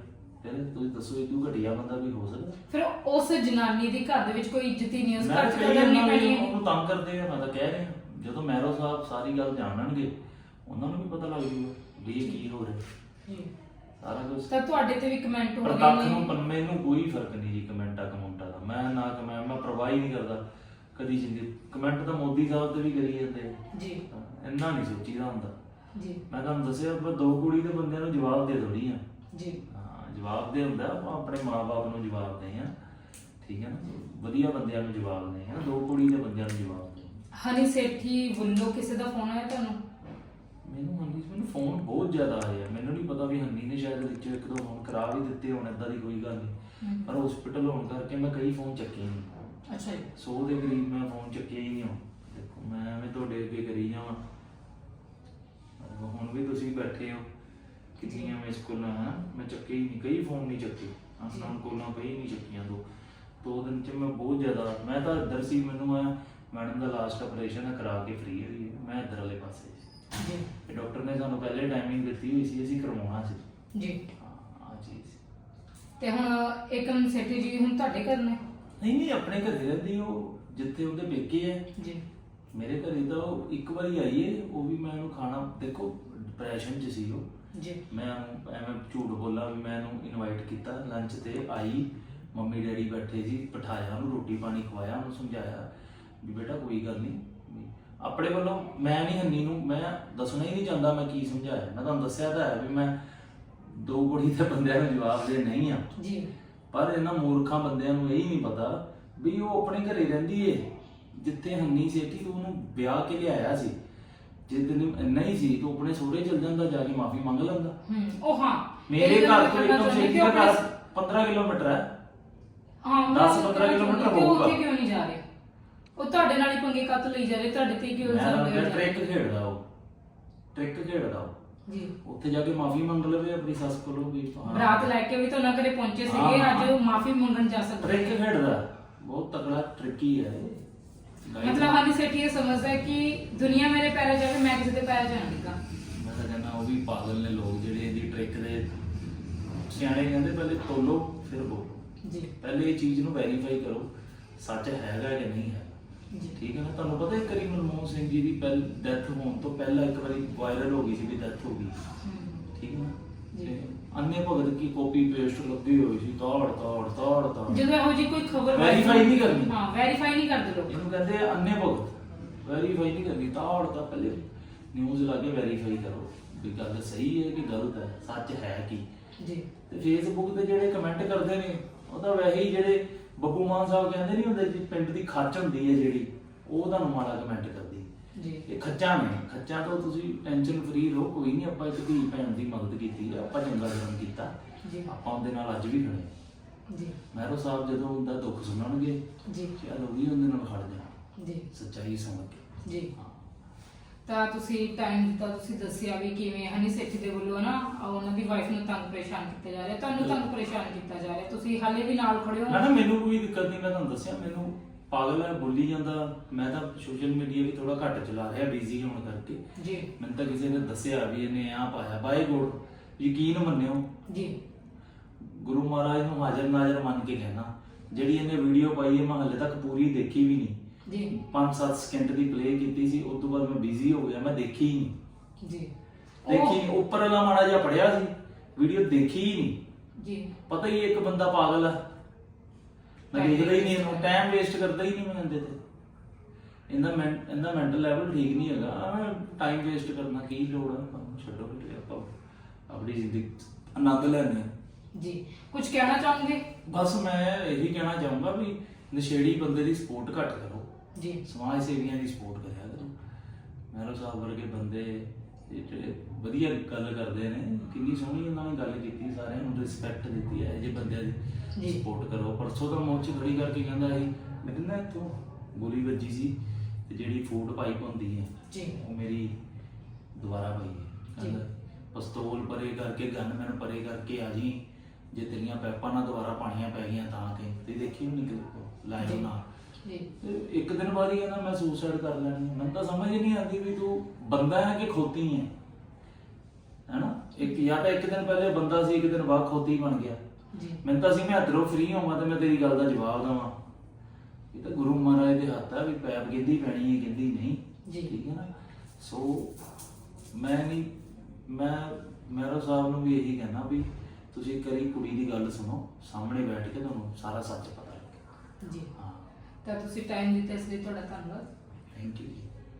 ਫਿਰ ਤੁਸੀਂ ਦੱਸੋ ਇਹ ਤੂੰ ਘਟੀਆ ਬੰਦਾ ਵੀ ਹੋ ਸਕਦਾ?
ਫਿਰ ਉਸ ਜਨਾਨੀ ਦੀ ਘਰ ਦੇ ਵਿੱਚ ਕੋਈ ਇੱਜ਼ਤ ਹੀ ਨਹੀਂ ਉਸ ਘਰ ਚ ਕਦਰ ਨਹੀਂ ਪੈਣੀ ਹੈ।
ਉਹਨੂੰ ਤੰਗ ਕਰਦੇ ਆ ਮੈਂ ਤਾਂ ਕਹਿ ਰਿਹਾ। ਜਦੋਂ ਮੈਰੋ ਸਾਹਿਬ ਸਾਰੀ ਗੱਲ ਜਾਣਨਗੇ ਉਹਨਾਂ ਨੂੰ ਵੀ ਪਤਾ ਲੱਗ ਜੂਗਾ ਵੀ ਇਹ ਕੀ ਹੋ ਰਿਹਾ।
ਜੀ।
ਸਾਰਾ ਕੁਝ
ਤਾਂ ਤੁਹਾਡੇ ਤੇ ਵੀ ਕਮੈਂਟ ਹੋ
ਪ੍ਰਤੱਖ
ਗਏ
ਨੂੰ
ਨੇ
ਪਰ ਮੈਨੂੰ ਕੋਈ ਫ਼ਰਕ ਨਹੀਂ ਜੀ ਕਮੈਂਟਾਂ ਕਮੈਂਟਾਂ ਦਾ। ਮੈਂ ਨਾ ਕਮੈਂ ਮੈਂ ਪਰਵਾਹ ਹੀ ਨਹੀਂ ਕਰਦਾ ਕਦੀ ਜਿੰਦੀ ਕਮੈਂਟ ਤਾਂ ਮੋਦੀ ਸਾਹਿਬ ਤੇ ਵੀ ਕਰੀ ਜਾਂਦੇ ਆ।
ਜੀ।
ਇੰਨਾ ਨਹੀਂ ਸੋਚੀਦਾ ਹੁੰਦਾ।
ਜੀ।
ਮੈਂ ਤੁਹਾਨੂੰ ਦੱਸਿਆ ਆਪਾਂ ਦੋ ਕੁੜੀ ਦੇ ਬੰਦਿਆਂ ਨੂੰ ਜਵਾਬ ਦੇ ਥੋੜੀ ਆ।
ਜੀ।
ਹਾਂ ਜਵਾਬ ਦੇ ਹੁੰਦਾ ਆਪਾਂ ਆਪਣੇ ਮਾਪੇ ਨੂੰ ਜਵਾਬ ਦੇ ਆ ਠੀਕ ਹੈ ਨਾ? ਵਧੀਆ ਬੰਦਿਆਂ ਨੂੰ ਜਵਾਬ ਦੇ ਆ ਦੋ ਕੁੜੀ ਦੇ ਬੰਦਿਆਂ ਨੂੰ ਜਵਾਬ ਦੇ
ਹਨੀ ਸੇਠੀ ਵੱਲੋਂ ਕਿਸੇ ਦਾ ਫੋਨ ਆਇਆ ਤੁਹਾਨੂੰ?
ਮੈਨੂੰ ਹੰਨੀ ਮੈਨੂੰ ਫੋਨ ਬਹੁਤ ਜ਼ਿਆਦਾ ਆਇਆ। ਮੈਨੂੰ ਨਹੀਂ ਪਤਾ ਵੀ ਹੰਨੀ ਨੇ ਸ਼ਾਇਦ ਵਿੱਚ ਇੱਕ ਦੋ ਫੋਨ ਕਰਾ ਵੀ ਦਿੱਤੇ ਹੋਣ ਏਦਾਂ ਦੀ ਕੋਈ ਗੱਲ ਨਹੀਂ। ਪਰ ਹਸਪੀਟਲ ਹੋਣ ਕਰਕੇ ਮੈਂ ਕਈ ਫੋਨ ਚੱਕੇ ਨਹੀਂ
ਅੱਛਾ ਜੀ।
100 ਦੇ ਕਰੀਬ ਮੈਂ ਫੋਨ ਚੱਕਿਆ ਹੀ ਨਹੀਂ ਹੁਣ। ਦੇਖੋ ਮੈਂ ਐਵੇਂ ਤੁਹਾਡੇ ਅੱਗੇ ਕਰੀ ਜਾਵਾਂ। ਹੁਣ ਵੀ ਤੁਸੀਂ ਬੈਠੇ ਹੋ। ਕਿੰਨੀਆਂ ਮਿਸ ਕੋਲਾਂ ਹਨ ਮੈਂ ਚੱਕੇ ਹੀ ਨਹੀਂ ਕਈ ਫੋਨ ਨਹੀਂ ਚੱਕੇ। ਅਨਨੋਨ ਕੋਲਾਂ ਕਈ ਨਹੀਂ ਚੱਕੀਆਂ ਦੋ। ਦੋ ਦਿਨ ਚ ਮੈਂ ਬਹੁਤ ਜ਼ਿਆਦਾ ਮੈਂ ਤਾਂ ਇੱਧਰ ਸੀ ਮੈਨੂੰ ਆ ਮੈਡਮ ਦਾ ਲਾਸਟ ਆਪਰੇਸ਼ਨ ਕਰਾ ਕੇ ਫ੍ਰੀ ਹੋਈ। ਮੈਂ ਇੱਧਰ ਵਾਲੇ ਪਾਸੇ।
ਜੀ।
ਤੇ ਡਾਕਟਰ ਨੇ ਸਾਨੂੰ ਪਹਿਲੇ ਟਾਈਮਿੰਗ ਦਿੱਤੀ ਹੋਈ ਸੀ ਅਸੀਂ ਕਰਵਾਉਣਾ ਸੀ।
ਜੀ।
ਹਾਂ ਆ ਚੀਜ਼।
ਤੇ ਹੁਣ ਏਕਮ ਸੇਠੀ ਜੀ ਹੁਣ ਤੁਹਾਡੇ ਘਰ ਨੇ?
ਨਹੀਂ ਨਹੀਂ ਆਪਣੇ ਘਰੇ ਰਹਿੰਦੀ ਉਹ ਜਿੱਥੇ ਉਹਦੇ ਪੇਕੇ ਹੈ
ਜੀ।
ਮੇਰੇ ਘਰੇ ਤਾਂ ਉਹ ਇੱਕ ਵਾਰੀ ਆਈ ਹੈ ਉਹ ਵੀ ਮੈਂ ਉਹਨੂੰ ਖਾਣਾ ਦੇਖੋ ਡਿਪਰੈਸ਼ਨ 'ਚ ਸੀ ਉਹ।
ਜੀ।
ਮੈਂ ਉਹਨੂੰ ਐਵੇਂ ਝੂਠ ਬੋਲਾ ਵੀ ਮੈਂ ਉਹਨੂੰ ਇਨਵਾਈਟ ਕੀਤਾ ਲੰਚ ਤੇ ਆਈ। ਮੰਮੀ ਡੈਡੀ ਬੈਠੇ ਸੀ ਬਿਠਾਇਆ ਉਹਨੂੰ ਰੋਟੀ ਪਾਣੀ ਖਵਾਇਆ ਉਹਨੂੰ ਸਮਝਾਇਆ ਵੀ ਬੇਟਾ ਕੋਈ ਗੱਲ ਨਹੀਂ ਵੀ ਆਪਣੇ ਵੱਲੋਂ ਮੈਂ ਨਹੀਂ ਹੰਨੀ ਨੂੰ ਮੈਂ ਦੱਸਣਾ ਹੀ ਨਹੀਂ ਚਾਹੁੰਦਾ ਮੈਂ ਕੀ ਸਮਝਾਇਆ। ਮੈਂ ਤੁਹਾਨੂੰ ਦੱਸਿਆ ਤਾਂ ਹੈ ਵੀ ਮੈਂ ਦੋ ਕੁੜੀ ਤੇ ਬੰਦਿਆਂ ਨੂੰ ਜਵਾਬ ਦੇ ਨਹੀਂ ਆ।
ਜੀ।
ਪਰ ਇਹਨਾਂ ਮੂਰਖਾਂ ਬੰਦਿਆਂ ਨੂੰ ਇਹ ਹੀ ਨਹੀਂ ਪਤਾ ਵੀ ਉਹ ਆਪਣੇ ਘਰੇ ਰਹਿੰਦੀ ਏ। ਜਿੱਥੇ ਹੰਨੀ ਸੇਠੀ ਤੋਂ ਉਹਨੂੰ ਵਿਆਹ ਕੇ ਲਿਆਇਆ ਸੀ। ਜੇ ਦਿਨ ਨਹੀਂ ਸੀ ਤਾਂ ਆਪਣੇ ਸਹੁਰੇ ਚਲ ਜਾਂਦਾ ਜਾ ਕੇ ਮਾਫੀ ਮੰਗ ਲੈਂਦਾ।
ਹੂੰ ਉਹ ਹਾਂ।
ਮੇਰੇ
ਇਹ ਗੱਲ
ਘਰ ਤੋਂ
ਕਰਨਾ
ਇੱਕਦਮ
ਚਾਹੁੰਦੀ
ਸੇਠੀ
ਕਿ
ਦਾ
ਉਹ
ਘਰ 15 ਕਿਲੋਮੀਟਰ ਹੈ।
ਹਾਂ ਮੈਂ
10
ਉਹ
15
ਕਹਿਣਾ
ਕਿਲੋਮੀਟਰ ਹੋਊਗਾ।
ਕਿਉਂ ਨਹੀਂ ਜਾ ਰਹੇ? ਉਹ ਤੁਹਾਡੇ ਨਾਲ ਹੀ ਪੰਗੇ ਕੱਤ ਲਈ ਜਾ ਰਹੇ ਤੁਹਾਡੇ ਤੇ ਕਿਉਂ
ਮੈਂ
ਇਲਜ਼ਾਮ
ਤਾਂ
ਲਗਾਏ ਜਾ ਰਹੇ
ਟ੍ਰਿਕ ਖੇਡਦਾ ਉਹ। ਟ੍ਰਿਕ ਖੇਡਦਾ ਉਹ।
ਜੀ।
ਉੱਥੇ ਜਾ ਕੇ ਮਾਫੀ ਮੰਗ ਲਵੇ ਆਪਣੀ ਸੱਸ ਕੋਲੋਂ ਵੀ।
ਬਰਾਤ ਲੈ ਕੇ ਵੀ ਤਾਂ ਉਹਨਾਂ ਘਰੇ ਪਹੁੰਚੇ ਸੀਗੇ
ਹਾਂ,
ਅੱਜ
ਹਾਂ।
ਉਹ ਮਾਫੀ ਮੰਗਣ ਜਾ ਸਕਦੇ
ਟ੍ਰਿਕ। ਖੇਡਦਾ। ਬਹੁਤ ਤਕੜਾ ਟ੍ਰਿਕੀ ਹੈ ਇਹ। Guys,
ਮਤਲਬ ਹਾਦੀ ਸੇਠੀ ਇਹ ਸਮਝਦਾ ਹੈ ਕਿ ਦੁਨੀਆ ਮੇਰੇ ਪੈਰਾਂ ਜਾਵੇ ਮੈਂ ਕਿਸੇ ਦੇ ਪੈਰ ਜਾਣ ਲੱਗਾ
ਮੈਂ ਤਾਂ ਕਹਿੰਦਾ ਉਹ ਵੀ ਪਾਗਲ ਨੇ ਲੋਕ ਜਿਹੜੇ ਇਹਦੀ ਟ੍ਰਿਕ ਦੇ ਸਿਆਣੇ ਕਹਿੰਦੇ ਪਹਿਲੇ ਤੋਲੋ ਫਿਰ ਬੋਲੋ।
ਜੀ।
ਪਹਿਲੇ ਇਹ ਚੀਜ਼ ਨੂੰ ਵੈਰੀਫਾਈ ਕਰੋ ਸੱਚ ਹੈਗਾ ਕਿ ਨਹੀਂ ਹੈ।
ਜੀ
ਠੀਕ ਹੈ ਨਾ? ਤੁਹਾਨੂੰ ਪਤਾ ਹੈ ਕਰੀ ਮਨਮੋਹਨ ਸਿੰਘ ਜੀ ਦੀ ਪਹਿਲ ਡੈਥ ਹੋਣ ਤੋਂ ਪਹਿਲਾਂ ਇੱਕ ਵਾਰੀ ਵਾਇਰਲ ਹੋ ਗਈ ਸੀ ਵੀ ਡੈਥ ਹੋ ਗਈ। ਠੀਕ ਹੈ ਨਾ। ਤੇ ਅੰਨੇ ਭਗਤ ਕੀ ਕਾਪੀ ਪੇਸਟ ਲੱਗੀ ਹੋਈ ਸੀ? ਤੋੜ ਤੋੜ ਤੋੜ ਤੋੜ
ਜਦੋਂ ਇਹੋ ਜੀ ਕੋਈ ਖਬਰ
Verify ਨਹੀਂ ਕਰਨੀ।
ਹਾਂ ਵੈਰੀਫਾਈ ਨਹੀਂ ਕਰਦੇ ਲੋਕ।
ਇਹਨੂੰ ਕਹਿੰਦੇ ਆ ਅੰਨੇ ਭਗਤ। ਵੈਰੀਫਾਈ ਨਹੀਂ ਕਰਨੀ। ਤੋੜ ਤਾਂ ਪਹਿਲੇ ਨਿਊਜ਼ ਲਾ ਕੇ ਵੈਰੀਫਾਈ ਕਰੋ ਵੀ ਗੱਲ ਸਹੀ ਹੈ ਕਿ ਗਲਤ ਹੈ ਸੱਚ ਹੈ ਕੀ।
ਜੀ।
ਤੇ ਫੇਸਬੁੱਕ ਤੇ ਜਿਹੜੇ ਕਮੈਂਟ ਕਰਦੇ ਨੇ ਉਹ ਤਾਂ ਵੈਸੇ ਹੀ ਜਿਹੜੇ ਬੱਬੂ ਮਾਨ ਸਾਹਿਬ ਕਹਿੰਦੇ ਨਹੀਂ ਹੁੰਦੇ ਜੀ ਪਿੰਡ ਦੀ ਖੱਚ ਹੁੰਦੀ ਹੈ ਜਿਹੜੀ ਉਹ ਤੁਹਾਨੂੰ ਮਾੜਾ ਕਮੈਂਟ ਕਰਦੀ।
ਜੀ।
ਇਹ ਖੱਚਾਂ ਨੇ ਖੱਚਾਂ ਤੋਂ ਤੁਸੀਂ ਟੈਨਸ਼ਨ ਫਰੀ ਰਹੋ ਕੋਈ ਨਹੀਂ ਆਪਾਂ ਇੱਕ ਧੀ ਭੈਣ ਦੀ ਮਦਦ ਕੀਤੀ ਆਪਾਂ ਚੰਗਾ ਕਰਮ ਕੀਤਾ
ਜੀ।
ਆਪਾਂ ਉਹਦੇ ਨਾਲ ਅੱਜ ਵੀ ਖੜੇ
ਜੀ।
ਮਹਿਰੋ ਸਾਹਿਬ ਜਦੋਂ ਉਹਦਾ ਦੁੱਖ ਸੁਣਨਗੇ
ਜੀ।
ਉਹ ਵੀ ਉਹਦੇ ਨਾਲ ਖੜ ਜਾਣ
ਜੀ।
ਸੱਚਾਈ ਸਮਝ ਕੇ।
ਜੀ। ਤਾਂ ਤੁਸੀਂ ਟਾਈਮ ਦਿੱਤਾ ਤੁਸੀਂ ਦੱਸਿਆ ਵੀ ਕਿਵੇਂ ਹਨੀ ਸੇਠੀ ਦੇ ਵੱਲੋਂ ਨਾ ਉਹਨਾਂ ਦੀ ਵਾਈਫ ਨੂੰ ਤੰਗ ਪਰੇਸ਼ਾਨ ਕੀਤਾ ਜਾ ਰਿਹਾ ਤੁਹਾਨੂੰ ਤੰਗ ਪਰੇਸ਼ਾਨ ਕੀਤਾ ਜਾ ਰਿਹਾ ਤੁਸੀਂ ਹਾਲੇ ਵੀ ਨਾਲ ਖੜੇ ਹੋ?
ਨਾ ਨਾ ਮੈਨੂੰ ਕੋਈ ਦਿੱਕਤ ਨਹੀਂ ਮੈਂ ਤੁਹਾਨੂੰ ਦੱਸਿਆ ਮੈਨੂੰ ਪਾਗਲ ਹੈ ਬੋਲੀ ਜਾਂਦਾ ਮੈਂ ਤਾਂ ਸੋਸ਼ਲ ਮੀਡੀਆ ਵੀ ਥੋੜਾ ਘੱਟ ਚਲਾ ਰਿਹਾ ਬਿਜ਼ੀ ਹੋਣ ਕਰਕੇ।
ਜੀ।
ਮੈਨੂੰ ਤਾਂ ਕਿਸੇ ਨੇ ਦੱਸਿਆ ਵੀ ਇਹਨੇ ਆ ਪਾਇਆ ਬਾਈ ਗੋਡ ਯਕੀਨ ਮੰਨਿਓ।
ਜੀ।
ਗੁਰੂ ਮਹਾਰਾਜ ਨੂੰ ਹਾਜ਼ਰ ਨਾਜ਼ਰ ਮੰਨ ਕੇ ਕਹਿਣਾ ਜਿਹੜੀ ਇਹਨੇ ਵੀਡੀਓ ਪਾਈ ਹੈ ਮੈਂ ਹਲੇ ਤੱਕ ਪੂਰੀ ਦੇਖੀ ਵੀ ਨਹੀਂ।
ਜੀ।
5-7 ਸਕਿੰਟ ਦੀ ਪਲੇ ਕੀਤੀ ਸੀ ਉਸ ਤੋਂ ਬਾਅਦ ਮੈਂ ਬਿਜ਼ੀ ਹੋ ਗਿਆ ਮੈਂ ਦੇਖੀ ਹੀ ਨਹੀਂ।
ਜੀ।
ਦੇਖੀ ਨਹੀਂ ਉੱਪਰ ਵਾਲਾ ਮਾੜਾ ਜਿਹਾ ਪੜਿਆ ਸੀ ਵੀਡੀਓ ਦੇਖੀ ਹੀ ਨਹੀਂ।
ਜੀ।
ਪਤਾ ਹੀ ਇੱਕ ਬੰਦਾ ਪਾਗਲ ਹੈ ਮੈਂ
Time
ਦੇਖਦਾ ਹੀ ਨਹੀਂ
waste
ਇਹਨੂੰ ਟਾਈਮ ਵੇਸਟ ਕਰਦਾ ਹੀ ਨਹੀਂ ਮੈਂ ਇਹਦੇ ਤੇ। ਇਹਦਾ ਮੈਂ ਇਹਦਾ ਮੈਂਟਲ ਲੈਵਲ ਠੀਕ ਨਹੀਂ ਹੈਗਾ। ਮੈਂ ਟਾਈਮ ਵੇਸਟ ਕਰਨਾ ਕੀ ਲੋੜ ਹੈ ਆਪਾਂ ਛੱਡੋ ਵੀ ਆਪਾਂ ਆਪਣੀ ਜ਼ਿੰਦਗੀ 'ਚ ਆਨੰਦ ਲੈਣੇ
ਜੀ। ਕੁਝ ਕਹਿਣਾ ਚਾਹੋਗੇ?
ਬਸ ਮੈਂ ਇਹੀ ਕਹਿਣਾ ਚਾਹੂੰਗਾ ਵੀ ਨਸ਼ੇੜੀ ਬੰਦੇ ਦੀ ਸਪੋਰਟ ਘੱਟ ਕਰੋ।
ਜੀ।
ਸਮਾਜ ਸੇਵੀਆਂ ਦੀ ਸਪੋਰਟ ਕਰਿਆ ਕਰੋ। ਮਹਿਰੋ ਸਾਹਿਬ ਵਰਗੇ ਬੰਦੇ ਇਹ ਜਿਹੜੇ ਵਧੀਆ ਗੱਲ ਕਰਦੇ ਨੇ ਕਿੰਨੀ ਸੋਹਣੀ ਉਹਨਾਂ ਨੇ ਗੱਲ ਕੀਤੀ ਸਾਰਿਆਂ ਨੂੰ ਰਿਸਪੈਕਟ ਦਿੱਤੀ ਹੈ ਜੇ ਬੰਦਿਆਂ। ਦੀ ਸਪੋਰਟ ਕਰੋ। ਪਰਸੋਂ ਤਾਂ ਮੌਚ ਖੜੀ ਕਰਕੇ ਕਹਿੰਦਾ ਸੀ ਨਾ ਇੱਥੋਂ ਗੋਲੀ ਵੱਜੀ ਸੀ ਤੇ ਜਿਹੜੀ ਫੂਡ ਪਾਈਪ ਹੁੰਦੀ ਹੈ
ਜੀ।
ਉਹ ਮੇਰੀ ਦੁਬਾਰਾ ਪਈ ਹੈ। ਕਹਿੰਦਾ ਪਿਸਤੌਲ ਪਰੇ ਕਰਕੇ ਗਨ ਮੈਨ ਪਰੇ ਕਰਕੇ ਆ ਜੀ। ਜੇ ਤੇਰੀਆਂ ਪੈਪਾਂ ਨਾਲ ਦੁਬਾਰਾ ਪਾਣੀਆਂ ਪੈ ਗਈਆਂ ਤਾਂ ਕਿ ਤੇ ਦੇਖੀ ਉਹ ਨਿਕਲ ਲਾਇਆ
ਜੀ।
ਨਾ
ਜੀ
ਤੇ ਇੱਕ ਦਿਨ ਬਾਅਦ ਹੀ ਕਹਿੰਦਾ ਮੈਂ ਸੁਸਾਈਡ ਕਰ ਲੈਣੀ। ਮੈਨੂੰ ਤਾਂ ਸਮਝ ਹੀ ਨਹੀਂ ਆਉਂਦੀ ਵੀ ਤੂੰ ਬੰਦਾ ਹੈ ਕਿ ਖੋਤੀ ਹੈ? ਹੈਨਾ? ਇੱਕ ਜਾਂ। ਤਾਂ ਇੱਕ ਦਿਨ ਪਹਿਲੇ ਬੰਦਾ ਸੀ ਇੱਕ ਦਿਨ ਬਾਅਦ ਖੋਤੀ ਬਣ ਗਿਆ।
ਜੀ।
ਮੈਨੂੰ ਤਾਂ ਸੀ ਮੈਂ ਅੰਦਰੋਂ ਫ੍ਰੀ ਹੋਵਾਂ ਤੇ ਮੈਂ ਤੇਰੀ ਗੱਲ ਦਾ ਜਵਾਬ ਦਵਾਂ। ਇਹ ਤਾਂ ਗੁਰੂ ਮਹਾਰਾਜ ਦੇ ਹੱਥ ਆ ਵੀ ਪੈਪ ਕਹਿੰਦੀ ਪੈਣੀ ਹੈ ਕਹਿੰਦੀ ਨਹੀਂ।
ਜੀ।
ਠੀਕ ਹੈ ਨਾ? ਸੋ ਮੈਂ ਨਹੀਂ ਮੈਂ ਮਹਿਰੋ ਸਾਹਿਬ ਨੂੰ ਵੀ ਇਹੀ ਕਹਿਣਾ ਵੀ ਤੁਸੀਂ ਕਰੀ ਕੁੜੀ ਦੀ ਗੱਲ ਸੁਣੋ ਸਾਹਮਣੇ ਬੈਠ ਕੇ ਤੁਹਾਨੂੰ ਸਾਰਾ ਸੱਚ ਪਤਾ ਲੱਗੇ।
ਜੀ।
ਹਾਂ
ਤਾਂ ਤੁਸੀਂ ਟਾਈਮ ਦਿੱਤਾ ਇਸ ਲਈ ਤੁਹਾਡਾ ਧੰਨਵਾਦ
ਥੈਂਕ ਯੂ ਜੀ